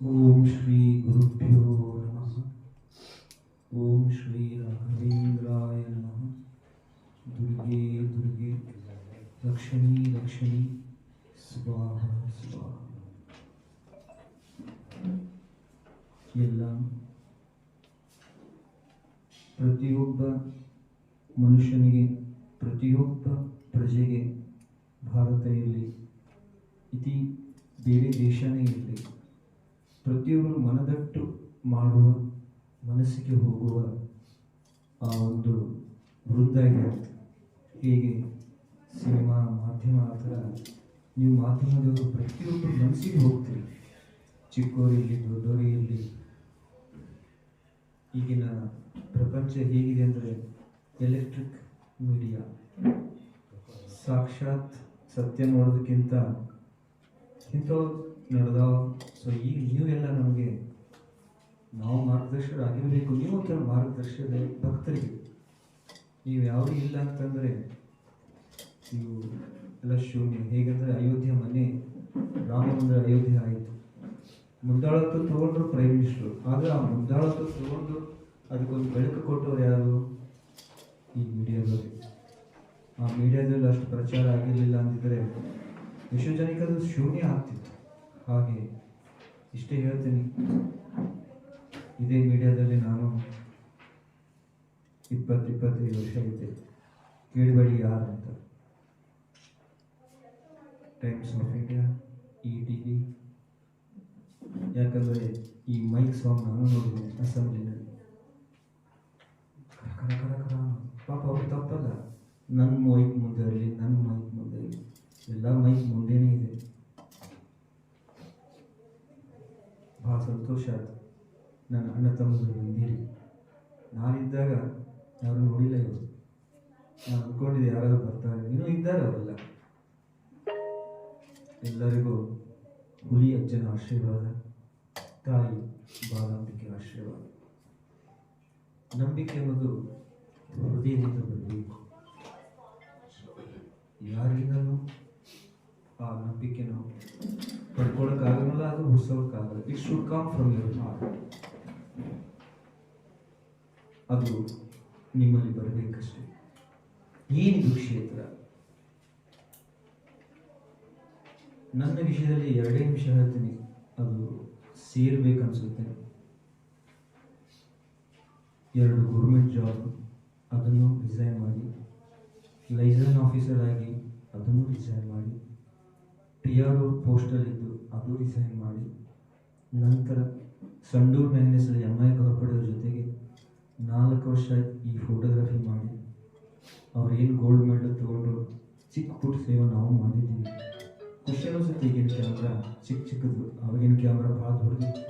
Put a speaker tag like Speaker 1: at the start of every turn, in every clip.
Speaker 1: ಓಂ ಶ್ರೀ ಗುರುಭ್ಯೋ ನಮಃ ಓಂ ಶ್ರೀ ರಾಘವೇಂದ್ರಾಯ ನಮಃ ದುರ್ಗೆ ದುರ್ಗೆ ಲಕ್ಷ್ಮೀ ಲಕ್ಷ್ಮೀ ಸ್ವಾಹ ಸ್ವಾಹ ಎಲ್ಲ ಪ್ರತಿಯೊಬ್ಬ ಮನುಷ್ಯನಿಗೆ, ಪ್ರತಿಯೊಬ್ಬ ಪ್ರಜೆಗೆ ಭಾರತ ಇರಲಿ. ಇತಿ ಬೇರೆ ದೇಶನೇ ಇರಲಿ. ಪ್ರತಿಯೊಬ್ಬರು ಮನದಟ್ಟು ಮಾಡುವ ಮನಸ್ಸಿಗೆ ಹೋಗುವ ಆ ಒಂದು ವೃಂದ ಹೇಗೆ ಸಿನಿಮಾ ಮಾಧ್ಯಮ ಆ ಥರ ನೀವು ಮಾಧ್ಯಮದವರು ಪ್ರತಿಯೊಬ್ಬರು ಮನಸ್ಸಿಗೆ ಹೋಗ್ತೀರಿ. ಚಿಕ್ಕೋರಿಯಲ್ಲಿ ದೊಡ್ಡವರಿರಲಿ ಈಗಿನ ಪ್ರಪಂಚ ಹೇಗಿದೆ ಅಂದರೆ ಎಲೆಕ್ಟ್ರಿಕ್ ಮೀಡಿಯಾ ಸಾಕ್ಷಾತ್ ಸತ್ಯ ನೋಡೋದಕ್ಕಿಂತ ಇಂಥವು ನಡೆದಾವ. ಸೊ ಈಗ ನೀವೆಲ್ಲ ನಮಗೆ ನಾವು ಮಾರ್ಗದರ್ಶಕರಾಗಿರಬೇಕು ನೀವು ಕೆಲವು ಮಾರ್ಗದರ್ಶಕ ಭಕ್ತರಿಗೆ. ನೀವು ಯಾವುದು ಇಲ್ಲ ಅಂತಂದರೆ ನೀವು ಎಲ್ಲ ಶೂನ್ಯ. ಹೇಗಂದರೆ ಅಯೋಧ್ಯೆ ಮನೆ ರಾಮ ಅಯೋಧ್ಯೆ ಆಯಿತು. ಮುಂದಾಳತ್ತು ತಗೊಂಡ್ರು ಪ್ರೈಮ್ ಮಿನಿಸ್ಟ್ರು ಆದರೆ ಆ ಮುಂದಾಳತ್ವ ತಗೊಂಡು ಅದಕ್ಕೊಂದು ಬೆಳಕು ಕೊಟ್ಟವ್ರು ಯಾರು? ಈ ಮೀಡಿಯಾದಲ್ಲಿ ಆ ಮೀಡಿಯಾದಲ್ಲಿ ಅಷ್ಟು ಪ್ರಚಾರ ಆಗಿರಲಿಲ್ಲ ಅಂದಿದ್ರೆ ಅದು ಶೂನ್ಯ ಆಗ್ತಿತ್ತು. ಹಾಗೆ ಇಷ್ಟೇ ಹೇಳ್ತೀನಿ. ಇದೇ ಮೀಡಿಯಾದಲ್ಲಿ ನಾನು ಇಪ್ಪತ್ತು ಇಪ್ಪತ್ತೈದು ವರ್ಷ ಇದ್ದೆ ಕೇಳಬೇಡಿ ಯಾರು ಅಂತ. Times of India E T V ಯಾಕಂದರೆ ಈ ಮೈಕ್ ಸಾಂಗ್ ನಾನು ನೋಡಿದೆ ಅಸೆಂಬ್ಲಿನಲ್ಲಿ ಕರ ಕರ ಕರ ಪಾಪ ಅವ್ರು ತಪ್ಪಲ್ಲ. ನನ್ನ ಮೈಕ್ ಮುಂದೆ ಇರಲಿ ನನ್ನ ಮೈಕ್ ಮುಂದೆ ಇರಲಿ. ಎಲ್ಲ ಮೈಕ್ ಮುಂದೆನೇ ಇದೆ ಭಾಳ ಸಂತೋಷ ಆಯ್ತು. ನನ್ನ ಅಣ್ಣ ತಮ್ಮದ್ರು ಬಂದಿರಿ ನಾನಿದ್ದಾಗ ಯಾರು ನೋಡಿಲ್ಲ ಇವರು. ನಾನು ಅಂದ್ಕೊಂಡಿದ್ದೆ ಯಾರಾದರೂ ಬರ್ತಾರೆ. ಇನ್ನೂ ಇದ್ದಾರೆ ಅವರೆಲ್ಲ. ಎಲ್ಲರಿಗೂ ಹುಲಿ ಅಜ್ಜನ ಆಶೀರ್ವಾದ, ತಾಯಿ ಬಾಲಾಂಬಿಕೆ ಆಶೀರ್ವಾದ. ನಂಬಿಕೆ ಅನ್ನೋದು ಹೃದಯದಿಂದ ಬರಬೇಕು ಯಾರಿಂದಲೂ ಆ ನಂಬಿಕೆ ನಾವು ಪಡ್ಕೊಳಕ್ಕಾಗಲ್ಲ, ಅದು ಹುಡ್ಸೋಕ್ಕಾಗಲ್ಲ it should come from your heart ಅದು ನಿಮ್ಮಲ್ಲಿ ಬರಬೇಕಷ್ಟೇ. ಏನಿದು ಕ್ಷೇತ್ರ? ನನ್ನ ವಿಷಯದಲ್ಲಿ ಎರಡೇ ನಿಮಿಷ ಹೇಳ್ತೀನಿ. ಅದು ಸೇರ್ಬೇಕನ್ಸುತ್ತೆ. ಎರಡು ಗೌರ್ಮೆಂಟ್ ಜಾಬ್ ಅದನ್ನು ರಿಸೈನ್ ಮಾಡಿ. ಲೈಸನ್ ಆಫೀಸರ್ ಆಗಿ ಅದನ್ನು ರಿಸೈನ್ ಮಾಡಿ. ಟಿ ಆರ್ ಓ ಪೋಸ್ಟಲ್ಲಿದ್ದು ಅದು ರಿಸೈನ್ ಮಾಡಿ, ನಂತರ ಸಂಡೂರು ಮ್ಯಾಗ್ನೆಸಲ್ಲಿ ಎಂ ಐ ಕಾರ್ಪೊರೇಟ್ ಜೊತೆಗೆ ನಾಲ್ಕು ವರ್ಷ ಈ ಫೋಟೋಗ್ರಫಿ ಮಾಡಿ. ಅವ್ರು ಏನು ಗೋಲ್ಡ್ ಮೆಡಲ್ ತೊಗೊಂಡ್ರು, ಚಿಕ್ಕ ಪುಟ್ಟ ಸೇವೆ ನಾವು ಮಾಡಿದ್ದೀವಿ. ಖುಷಿ ಅನಿಸುತ್ತೆ ಈಗಿನ ಕ್ಯಾಮ್ರಾ ಚಿಕ್ಕ ಚಿಕ್ಕದು, ಅವಾಗಿನ ಕ್ಯಾಮ್ರಾ ಭಾಳ ದೊಡ್ಡದಿತ್ತು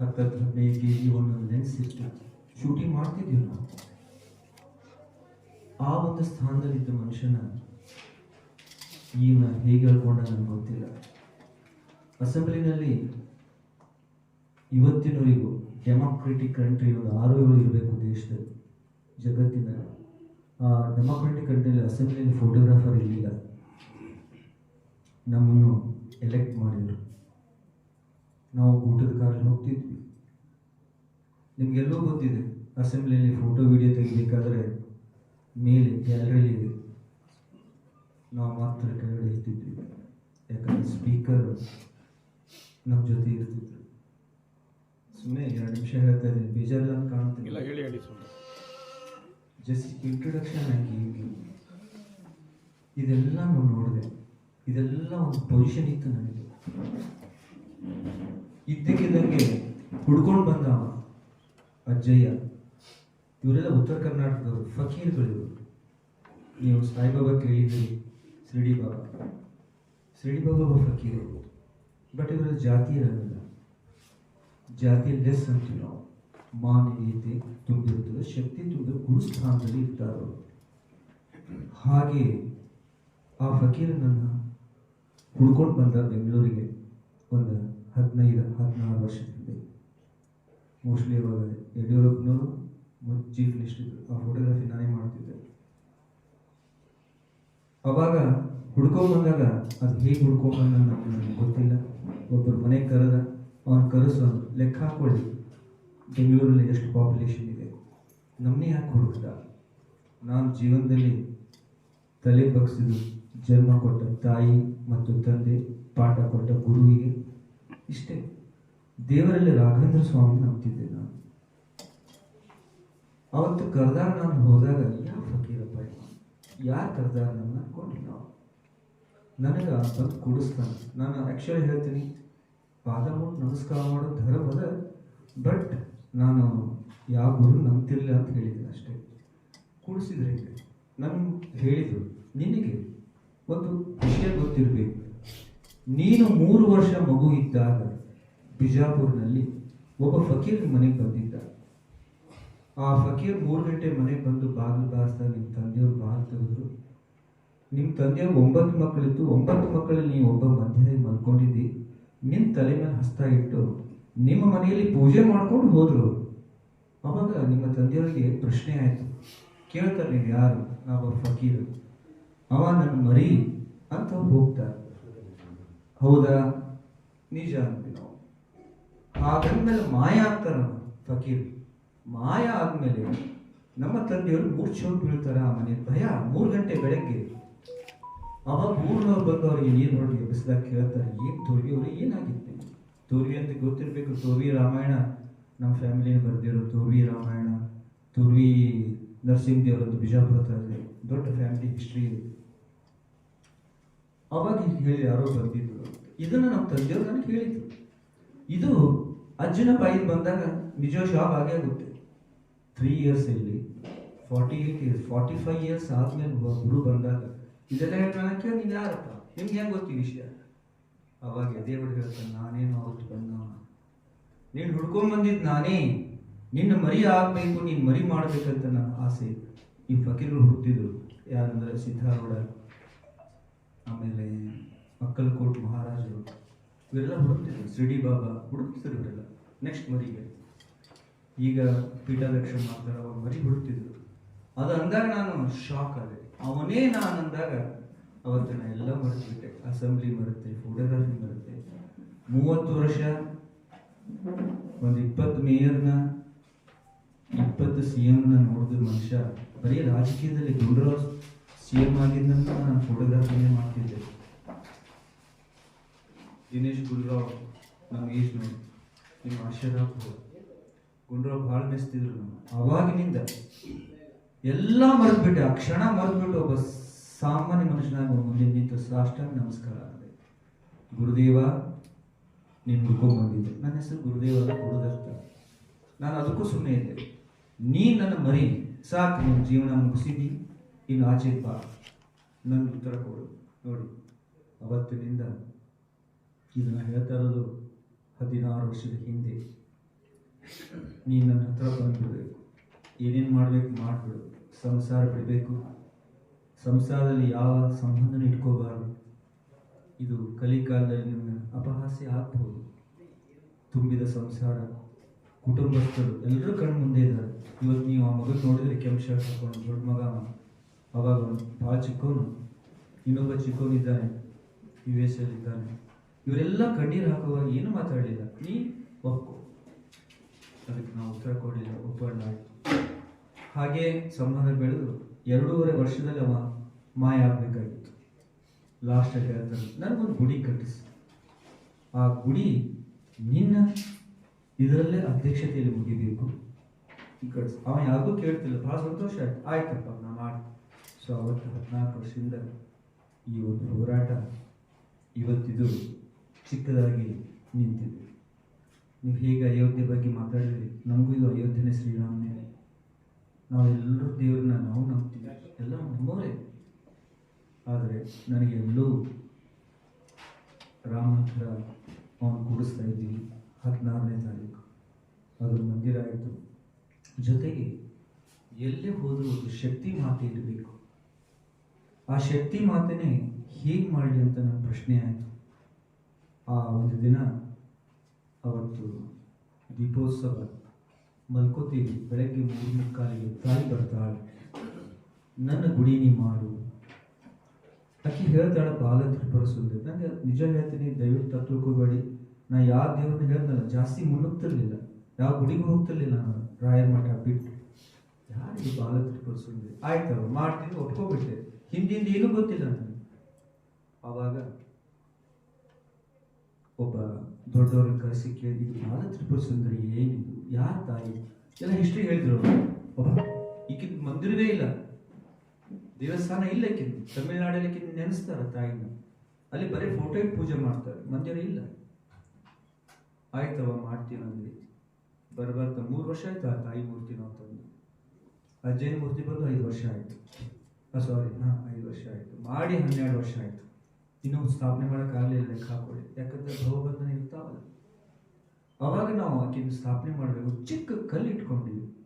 Speaker 1: ಹತ್ತು ಹತ್ತು ಹದಿನೈದು ಕೆ ಜಿ ಒಂದೊಂದು ಲೆನ್ಸ್ ಇತ್ತು. ಶೂಟಿಂಗ್ ಮಾಡ್ತಿದ್ದೀವಿ ನಾವು. ಆ ಒಂದು ಸ್ಥಾನದಲ್ಲಿದ್ದ ಮನುಷ್ಯನ ಇವನ ಹೇಗೆ ಹೇಳ್ಕೊಂಡ ನನಗೆ ಗೊತ್ತಿಲ್ಲ. ಅಸೆಂಬ್ಲಿನಲ್ಲಿ ಇವತ್ತಿನವರಿಗೂ ಡೆಮಾಕ್ರೆಟಿಕ್ ಕಂಟ್ರಿ ಒಂದು ಆರು ಏಳು ಇರಬೇಕು ದೇಶದಲ್ಲಿ, ಜಗತ್ತಿನ. ಆ ಡೆಮಾಕ್ರೆಟಿಕ್ ಕಂಟ್ರಿಯಲ್ಲಿ ಅಸೆಂಬ್ಲಿಯಲ್ಲಿ ಫೋಟೋಗ್ರಾಫರ್ ಇರಲಿಲ್ಲ. ನಮ್ಮನ್ನು ಎಲೆಕ್ಟ್ ಮಾಡಿದರು. ನಾವು ಊಟದ ಕಾರಲ್ಲಿ ಹೋಗ್ತಿದ್ವಿ. ನಿಮಗೆಲ್ಲೋ ಗೊತ್ತಿದೆ, ಅಸೆಂಬ್ಲಿಯಲ್ಲಿ ಫೋಟೋ, ವಿಡಿಯೋ ತೆಗಿಬೇಕಾದ್ರೆ ಮೇಲೆ ಇದೆ. ನಾವು ಮಾತ್ರ ಕೆಳಗಡೆ ಇರ್ತಿದ್ವಿ. ಯಾಕಂದ್ರೆ ಸ್ಪೀಕರ್ ನಮ್ಮ ಜೊತೆ ಇರ್ತಿದ್ರು. ಸುಮ್ಮನೆ ಎರಡು ನಿಮಿಷ ಹೇಳ್ತಾ ಇದ್ದೀನಿ. ಬೇಜಾರಿಲ್ಲ ಅಂತ
Speaker 2: ಇಲ್ಲ.
Speaker 1: ಕಾಣ್ತೀನಿ
Speaker 2: ಹೇಳಿ ಹೇಳಿ ಸುಮ್ಮನೆ
Speaker 1: ಜಸ್ಟ್ ಇಂಟ್ರೊಡಕ್ಷನ್ ಆಗಿ ಇದೆಲ್ಲ ನಾನು ನೋಡಿದೆ. ಇದೆಲ್ಲ ಒಂದು ಪೊಸಿಷನ್ ಇತ್ತು ನನಗೆ. ಇದ್ದಕ್ಕಿದ್ದಂಗೆ ಹುಡ್ಕೊಂಡು ಬಂದ ಅಜ್ಜಯ್ಯ. ಇವರೆಲ್ಲ ಉತ್ತರ ಕರ್ನಾಟಕದವರು ಫಕೀರ್ಗಳಿವರು ನೀವು ಸಾಯಿಬಾಬಾ ಕೇಳಿದ್ದೀರಿ. ಶಿರಡಿ ಬಾಬಾ. ಶಿರಡಿ ಬಾಬಾ ಒಬ್ಬ ಫಕೀರು ಬಟ್ ಇವರ ಜಾತಿ ಇರೋದಿಲ್ಲ ಜಾತಿ ಲೆಸ್ ಅಂತೀವಿ ನಾವು ಮಾನವೀಯತೆ ತುಂಬಿರುತ್ತದೆ. ಶಕ್ತಿ ತುಂಬಿದ ಗುರುಸ್ಥಾನದಲ್ಲಿ ಇರ್ತಾರೆ ಹಾಗೆ ಆ ಫಕೀರನನ್ನು ಹುಡ್ಕೊಂಡು ಬಂದ ಬೆಂಗಳೂರಿಗೆ ಒಂದು ಹದಿನೈದು, ಹದಿನಾರು ವರ್ಷದ ಹಿಂದೆ ಮೋಸ್ಟ್ಲಿ ಇವಾಗ ಯಡಿಯೂರಪ್ಪನವರು ಚೀಫ್ ಮಿನಿಸ್ಟರ್ ಆ ಫೋಟೋಗ್ರಫಿ ನಾನೇ ಮಾಡ್ತಿದ್ದೆ. ಅವಾಗ ಹುಡ್ಕೊಂಬಂದಾಗ ಅದು ಹೇಗೆ ಹುಡ್ಕೊಂಬಂದ ನಮಗೆ ಗೊತ್ತಿಲ್ಲ. ಒಬ್ಬರು ಮನೆ ಕರೆದ, ಅವ್ನು ಕರೆಸೋ ಲೆಕ್ಕ ಹಾಕೊಳ್ಳಿ. ಬೆಂಗಳೂರಲ್ಲಿ ಎಷ್ಟು ಪಾಪ್ಯುಲೇಷನ್ ಇದೆ. ನಮ್ಮನ್ನೇ ಯಾಕೆ ಹುಡುಕ್ದ? ನಾನು ಜೀವನದಲ್ಲಿ ತಲೆ ಬಗ್ಸಿದ್ದು ಜನ್ಮ ಕೊಟ್ಟ ತಾಯಿ ಮತ್ತು ತಂದೆ, ಪಾಠ ಕೊಟ್ಟ ಗುರುವಿಗೆ ಇಷ್ಟೇ. ದೇವರಲ್ಲಿ ರಾಘವೇಂದ್ರ ಸ್ವಾಮಿ ನಂಬ್ತಿದ್ದೆ ನಾನು. ಅವತ್ತು ಕರೆದಾಗ ನಾನು ಹೋದಾಗ ಯಾವ ಫಕೀರಪ್ಪ ಯಾರು ಕರೆದಾರ ನನ್ನ ಅನ್ಕೊಂಡಿಲ್ಲ ನನಗೆ ಬಂದು ಕೂಡಿಸ್ತಾನೆ. ನಾನು ಆ್ಯಕ್ಚುಲಿ ಹೇಳ್ತೀನಿ, ಪಾದ ನಮಸ್ಕಾರ ಮಾಡೋ ಧರ್ಮ ಅದ ಬಟ್ ನಾನು ಯಾವ ಗುರು ನಂಬ್ತಿರ್ಲಿಲ್ಲ ಅಂತ ಹೇಳಿದ್ದೀನಿ ಅಷ್ಟೇ. ಕೂಡಿಸಿದ್ರೆ ಹೀಗೆ? ನಾನು ಹೇಳಿದ್ರು ನಿನಗೆ ಒಂದು ವಿಷಯ ಗೊತ್ತಿರಬೇಕು. ನೀನು ಮೂರು ವರ್ಷ ಮಗು ಇದ್ದಾಗ ಬಿಜಾಪುರ್ನಲ್ಲಿ ಒಬ್ಬ ಫಕೀರ್ ಮನೆಗೆ ಬಂದಿದ್ದ. ಆ ಫಕೀರ್ ಮೂರು ಗಂಟೆ ಮನೆಗೆ ಬಂದು ಬಾಗಿಲು ಬಾರಿಸಿದಾಗ ನಿಮ್ಮ ತಂದೆಯವರು ಬಾಗಿಲು ತೆಗೆದ್ರು. ನಿಮ್ಮ ತಂದೆಯವ್ರಿಗೆ ಒಂಬತ್ತು ಮಕ್ಕಳಿತ್ತು, ಒಂಬತ್ತು ಮಕ್ಕಳಲ್ಲಿ ನೀವು ಒಬ್ಬ ಮಧ್ಯದಲ್ಲಿ ಮಲ್ಕೊಂಡಿದ್ದಿ. ನಿನ್ನ ತಲೆ ಮೇಲೆ ಹಸ್ತ ಇಟ್ಟು ನಿಮ್ಮ ಮನೆಯಲ್ಲಿ ಪೂಜೆ ಮಾಡ್ಕೊಂಡು ಹೋದರು. ಅವಾಗ ನಿಮ್ಮ ತಂದೆಯವರಿಗೆ ಪ್ರಶ್ನೆ ಆಯಿತು. ಕೇಳ್ತಾರೆ ನೀವು ಯಾರು? ನಾವು ಫಕೀರ್. ಅವ ನನ್ನ ಮರಿ ಅಂತ ಹೋಗ್ತಾರೆ ಹೌದಾ? ನಿಜ ಆ ನಾವು. ಮೇಲೆ ಮಾಯ ಆಗ್ತಾರೆ ಫಕೀರ್. ಮಾಯ ಆದಮೇಲೆ ನಮ್ಮ ತಂದೆಯವರು ಮೂರ್ಛೆ ಹೋಗಿ ಬೀಳ್ತಾರೆ ಆ ಮನೆ ಭಯ, ಮೂರು ಗಂಟೆ ಬೆಳಗ್ಗೆ. ಅವಾಗ ಮೂರ್ನವ್ರು ಬಂದು ಅವ್ರಿಗೆ ನೀರು ನೋಡಿ ಎಬ್ಬಿಸಿದಾಗ ಕೇಳ್ತಾರೆ, ಏನು ತೋರ್ವಿ ಅವ್ರು, ಏನಾಗಿತ್ತು? ತೋರಿ ಅಂತ ಗೊತ್ತಿರಬೇಕು, ತೋರ್ವಿ ರಾಮಾಯಣ. ನಮ್ಮ ಫ್ಯಾಮಿಲಿ ಬರೆದಿರೋ ತೋರ್ವಿ ರಾಮಾಯಣ, ತೋರ್ವಿ ನರಸಿಂಹ ದೇವರದ್ದು ಬಿಜಾಪುರ ಹತ್ರ ದೊಡ್ಡ ಫ್ಯಾಮಿಲಿ ಹಿಸ್ಟ್ರಿ ಇದೆ. ಅವಾಗ ಹೇಳಿ ಯಾರೋ ಬಂದಿದ್ರು. ಇದನ್ನ ನಮ್ಮ ತಂದೆಯವರು ನನಗೆ ಹೇಳಿದ್ರು. ಇದು ಅಜ್ಜನ ಬಾಯಿಗೆ ಬಂದಾಗ ನಿಜ ಶಾಪ್ ಆಗೇ ಆಗುತ್ತೆ. ತ್ರೀ ಇಯರ್ಸ್ ಇಲ್ಲಿ forty eight years forty five years ಆದ್ಮೇಲೆ ಗುರು ಬಂದಾಗ, ಇದೆಲ್ಲ ಹೇಳ್ಕೊಳಕ್ಕೆ ನೀನು ಯಾರಪ್ಪ? ನಿಮ್ಗೆ ಹೆಂಗೆ ಗೊತ್ತಿ ವಿಷಯ? ಅವಾಗ ದೇವರು ಹೇಳ್ತಾನೆ, ನಾನೇನು ಅವತ್ತು ಬಂದವ ನೀನು ಹುಡ್ಕೊಂಡ್ ಬಂದಿದ್ದು ನಾನೇ. ನಿನ್ನ ಮರಿ ಆಗ್ಬೇಕು, ನೀನು ಮರಿ ಮಾಡ್ಬೇಕಂತ ನನ್ನ ಆಸೆ. ಈ ಫಕೀರರು ಹುಟ್ಟಿದ್ರು. ಯಾರಂದ್ರೆ ಸಿದ್ಧಾರೂಢ, ಆಮೇಲೆ ಮಕ್ಕಲಕೋಟ್ ಮಹಾರಾಜರು. ಇವೆಲ್ಲ ಹುಡುಕ್ತಿದ್ರು ಸಿಡಿ ಬಾಬಾ ಹುಡುಕ್ತಿದ್ರು ಇವರೆಲ್ಲ. ನೆಕ್ಸ್ಟ್ ಮರಿಗೆ ಈಗ ಪೀಠಾಧ್ಯಕ್ಷ ಮಾಡ್ತಾರೆ ಅವಾಗ ಮರಿ ಹುಡುಕ್ತಿದ್ರು ಅದು ಅಂದಾಗ ನಾನು ಶಾಕ್ ಆದೆ. ಅವನೇ ನಾನು ಅಂದಾಗ ಅವತ್ತು ಎಲ್ಲ ಮರೆತುಬಿಟ್ಟೆ. ಅಸೆಂಬ್ಲಿ ಮರುತ್ತೆ ಫೋಟೋಗ್ರಫಿ ಮರುತ್ತೆ ಮೂವತ್ತು ವರ್ಷ, ಒಂದು ಇಪ್ಪತ್ತು ಮೇಯರ್ನ ಇಪ್ಪತ್ತು ಸಿ ಎಮ್ನ ನೋಡಿದ ಮನುಷ್ಯ, ಬರೀ ರಾಜಕೀಯದಲ್ಲಿ ಗುಂಡ್ರಾವ್ ಸಿ ಎಂ ಆಗಿದ್ದಂತ ನಾನು ಫೋಟೋಗ್ರಾಫಿನೇ ಮಾಡ್ತಿದ್ದೆ. ದಿನೇಶ್ ಗುಂಡ್ರಾವ್ ನಮ್ಮ ಏಜ್ ನೋಡಿ, ನಿಮ್ಮ ಆಶೀರ್ವಾದ ಗುಂಡ್ರಾವ್ ಭಾಳ ಮೆಸ್ತಿದ್ರು ನಮ್ಮ ಅವಾಗಿನಿಂದ ಎಲ್ಲ ಮರೆತುಬಿಟ್ಟೆ. ಆ ಕ್ಷಣ ಮರೆತುಬಿಟ್ಟು ಒಬ್ಬ ಸಾಮಾನ್ಯ ಮನುಷ್ಯನಾಗ ಮುಂದೆ ನಿಂತು ಸಾಷ್ಟಾಂಗ ನಮಸ್ಕಾರ ಆಗಿದೆ. ಗುರುದೇವ, ನೀನು ಹುಡ್ಕೊಂಡ್ ಬಂದಿದ್ದೆ. ನನ್ನ ಹೆಸರು ಗುರುದೇವ ಗುರುದತ್ತ ನಾನು ಅದಕ್ಕೂ ಸುಮ್ಮನೆ ಇದ್ದೆ. ನೀ ನನ್ನ ಮರಿ. ಸಾಕು, ನಿನ್ನ ಜೀವನ ಮುಗಿಸಿದ್ದಿ. ಇನ್ನು ಆಚೆ ಬಾ. ನನ್ನ ಉತ್ತರ ಕೊಡು. ನೋಡಿ, ಅವತ್ತಿನಿಂದ ಇದನ್ನ ಹೇಳ್ತಾ ಇರೋದು ಹದಿನಾರು ವರ್ಷದ ಹಿಂದೆ. ನೀನು ನನ್ನ ಹತ್ರ ಬಂದ್ಬಿಡ್ಬೇಕು. ಏನೇನು ಮಾಡಬೇಕು ಮಾಡಿಬಿಡು. ಸಂಸಾರ ಬಿಡಬೇಕು. ಸಂಸಾರದಲ್ಲಿ ಯಾವ ಸಂಬಂಧನ ಇಟ್ಕೋಬಾರ್ದು. ಇದು ಕಲಿಕಾಲದಲ್ಲಿ ನನ್ನ ಅಪಹಾಸ್ಯ ಆಗ್ಬೋದು. ತುಂಬಿದ ಸಂಸಾರ, ಕುಟುಂಬಸ್ಥರು ಎಲ್ಲರೂ ಕಣ್ಣು ಮುಂದೆ ಇದ್ದಾರೆ. ಇವತ್ತು ನೀವು ಆ ಮಗು ನೋಡಿದ್ರೆ ಕೆಂಪು ಶರ್ಟ್ ಹಾಕೊಂಡು, ದೊಡ್ಡ ಮಗ ಅವ. ಅವಾಗ ಭಾಳ ಚಿಕ್ಕವನು. ಇನ್ನೊಬ್ಬ ಚಿಕ್ಕವನಿದ್ದಾನೆ ಯು ಎಸ್ ಅಲ್ಲಿ ಇದ್ದಾನೆ. ಇವರೆಲ್ಲ ಕಣ್ಣೀರು ಹಾಕುವಾಗ ಏನು ಮಾತಾಡಲಿಲ್ಲ. ನೀ ಒಪ್ಕೊ. ಅದಕ್ಕೆ ನಾವು ಉತ್ತರ ಕೊಡಲಿಲ್ಲ ಆಯ್ತು. ಹಾಗೆ ಸಂಬಂಧ ಬೆಳೆದು ಎರಡೂವರೆ ವರ್ಷದಲ್ಲಿ ಅವ ಮಾಯ ಆಗಬೇಕಾಗಿತ್ತು. ಲಾಸ್ಟ್ ಹೇಳ್ತಾರೆ ನನಗೊಂದು ಗುಡಿ ಕಟ್ಟಿಸಿ. ಆ ಗುಡಿ ನಿನ್ನ ಇದರಲ್ಲೇ ಅಧ್ಯಕ್ಷತೆಯಲ್ಲಿ ಮುಗಿಬೇಕು. ಕಟ್ಸ್ ಅವ ಯಾರಿಗೂ ಕೇಳ್ತಿಲ್ಲ ಭಾಳ ಸಂತೋಷ ಆಯ್ತು. ಆಯ್ತಪ್ಪ, ನಾ ಮಾಡಿ ಸೊ ಅವತ್ತು ಹದಿನಾಲ್ಕು ವರ್ಷದಿಂದ ಈ ಒಂದು ಹೋರಾಟ ಇವತ್ತಿದು ಚಿಕ್ಕದಾಗಿ ನಿಂತಿದೆ. ನೀವು ಹೇಗೆ ಅಯೋಧ್ಯೆ ಬಗ್ಗೆ ಮಾತಾಡಿದ್ರಿ? ನಮಗೂ ಇದು ಅಯೋಧ್ಯೆನೇ ಶ್ರೀರಾಮನೇ ನಾವೆಲ್ಲರೂ ದೇವ್ರನ್ನ ನಾವು ನಂಬ್ತೀವಿ. ಎಲ್ಲ ನಮ್ಮವರೇ. ಆದರೆ ನನಗೆ ಎಲ್ಲೂ ರಾಮಂತ್ರ ಹತ್ರ ಅವನು ಕೂಡಿಸ್ತಾ ಇದ್ದೀವಿ. ಹದಿನಾರನೇ ತಾರೀಕು. ಅದು ಮಂದಿರ ಆಯಿತು. ಜೊತೆಗೆ ಎಲ್ಲೇ ಹೋದರೂ ಒಂದು ಶಕ್ತಿ ಮಾತೆ ಇರಬೇಕು. ಆ ಶಕ್ತಿ ಮಾತೆನೇ ಹೇಗೆ ಮಾಡಲಿ ಅಂತ ನನ್ನ ಪ್ರಶ್ನೆ ಆಯಿತು. ಆ ಒಂದು ದಿನ ಅವತ್ತು ದೀಪೋತ್ಸವ ಮಲ್ಕೋತೀವಿ ಬೆಳಗ್ಗೆ ಮೂರು ಮುಕ್ಕಾಲಿಗೆ ತಾಯಿ ಬರ್ತಾಳೆ. ನನ್ನ ಗುಡಿ ನೀ ಮಾಡು. ಅಕ್ಕಿ ಹೇಳ್ತಾಳೆ ಬಾಲ ತ್ರಿಪುರ ನನಗೆ ನಿಜ ಹೇಳ್ತೀನಿ, ದಯವಿಟ್ಟು ತಿಳ್ಕೊಬೇಡಿ. ನಾ ಯಾವ ದೇವ್ರನ್ನ ಹೇಳ್ದಲ್ಲ, ಜಾಸ್ತಿ ಮುನ್ನುಗ್ತಿರ್ಲಿಲ್ಲ. ಯಾವ ಗುಡಿಗೂ ಹೋಗ್ತಿರ್ಲಿಲ್ಲ ನಾನು. ರಾಯರ ಮಠ ಬಿಟ್ಟು. ಯಾರಿಗೆ ಬಾಲ ತ್ರಿಪುರ ಸುಂದರಿ ಆಯ್ತವ, ಮಾಡ್ತೀನಿ, ಒಪ್ಕೊಬಿಟ್ಟೆ. ಹಿಂದಿಂದ ಏನೂ ಗೊತ್ತಿಲ್ಲ ನನಗೆ. ಆವಾಗ ಒಬ್ಬ ದೊಡ್ಡವ್ರನ್ನ ಕರೆಸಿ ಕೇಳಿ ಬಾಲ ತ್ರಿಪುರ ಸುಂದರಿ ಏನಿದು ಯಾರ ತಾಯಿ? ಎಲ್ಲ ಹಿಸ್ಟ್ರಿ ಹೇಳಿದ್ರು. ಒಬ್ಬ ಈಕಿನ ಮಂದಿರವೇ ಇಲ್ಲ. ದೇವಸ್ಥಾನ ಇಲ್ಲ ಕಿನ್ ತಮಿಳ್ನಾಡಲ್ಲಿ ಕಿನ್ ನೆನೆಸ್ತಾರ ತಾಯಿನ. ಅಲ್ಲಿ ಬರೀ ಫೋಟೋ ಪೂಜೆ ಮಾಡ್ತಾರೆ. ಮಂದಿರ ಇಲ್ಲ. ಆಯ್ತವ ಮಾಡ್ತೀನಿ ಅಂದ್ವಿ. ಬರ್ಬರ್ತ, ಮೂರು ವರ್ಷ ಆಯ್ತು ಆ ತಾಯಿ ಮೂರ್ತಿ ನಾವು ತಂದು ಅಜ್ಜನ ಮೂರ್ತಿ ಬಂದು ಐದು ವರ್ಷ ಆಯ್ತು. ಸಾರಿ ಹಾ, ಐದು ವರ್ಷ ಆಯ್ತು. ಮಾಡಿ ಹನ್ನೆರಡು ವರ್ಷ ಆಯ್ತು. ಇನ್ನೂ ಸ್ಥಾಪನೆ ಮಾಡೋಕ್ಕಾಗಲಿಲ್ಲ ಲೆಕ್ಕ ಹಾಕೊಳ್ಳಿ. ಯಾಕಂದ್ರೆ ಭವಬಂಧನ ಇರ್ತಾವಲ್ಲ. ಅವಾಗ ನಾವು ಆಕೆಯನ್ನು ಸ್ಥಾಪನೆ ಮಾಡಬೇಕು. ಚಿಕ್ಕ ಕಲ್ಲು ಇಟ್ಕೊಂಡಿವಿ.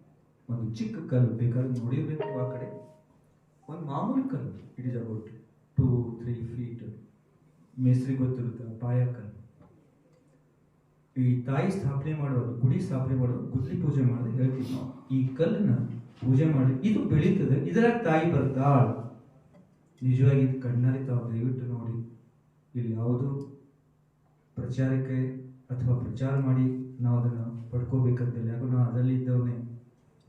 Speaker 1: ಒಂದು ಚಿಕ್ಕ ಕಲ್ಲು ಬೇಕಾದ್ರೆ ನೋಡಿರಬೇಕು ಆ ಕಡೆ. ಒಂದು ಮಾಮೂಲಿ ಕಲ್ಲು it is about two, three feet. ಮೇಸ್ರಿ ಗೊತ್ತಿರುತ್ತೆ, ಪಾಯ ಕಲ್ಲು. ಈ ತಾಯಿ ಸ್ಥಾಪನೆ ಮಾಡೋದು ಗುಡಿ ಸ್ಥಾಪನೆ ಮಾಡೋದು ಗುದ್ಲಿ ಪೂಜೆ ಮಾಡೋದು ಹೇಳ್ತೀವಿ ನಾವು. ಈ ಕಲ್ಲನ್ನ ಪೂಜೆ ಮಾಡಿ, ಇದು ಬೆಳೀತದೆ. ಇದರ ತಾಯಿ ಬರ್ತಾಳ. ನಿಜವಾಗಿ ಇದು ತಾವು ದಯವಿಟ್ಟು ನೋಡಿ. ಇಲ್ಲಿ ಯಾವುದು ಪ್ರಚಾರಕ್ಕೆ ಅಥವಾ ಪ್ರಚಾರ ಮಾಡಿ ನಾವು ಅದನ್ನು ಪಡ್ಕೋಬೇಕಂತಿಲ್ಲ. ಯಾಕಂದ್ರೆ ನಾವು ಅದರಲ್ಲಿ ಇದ್ದವನೇ.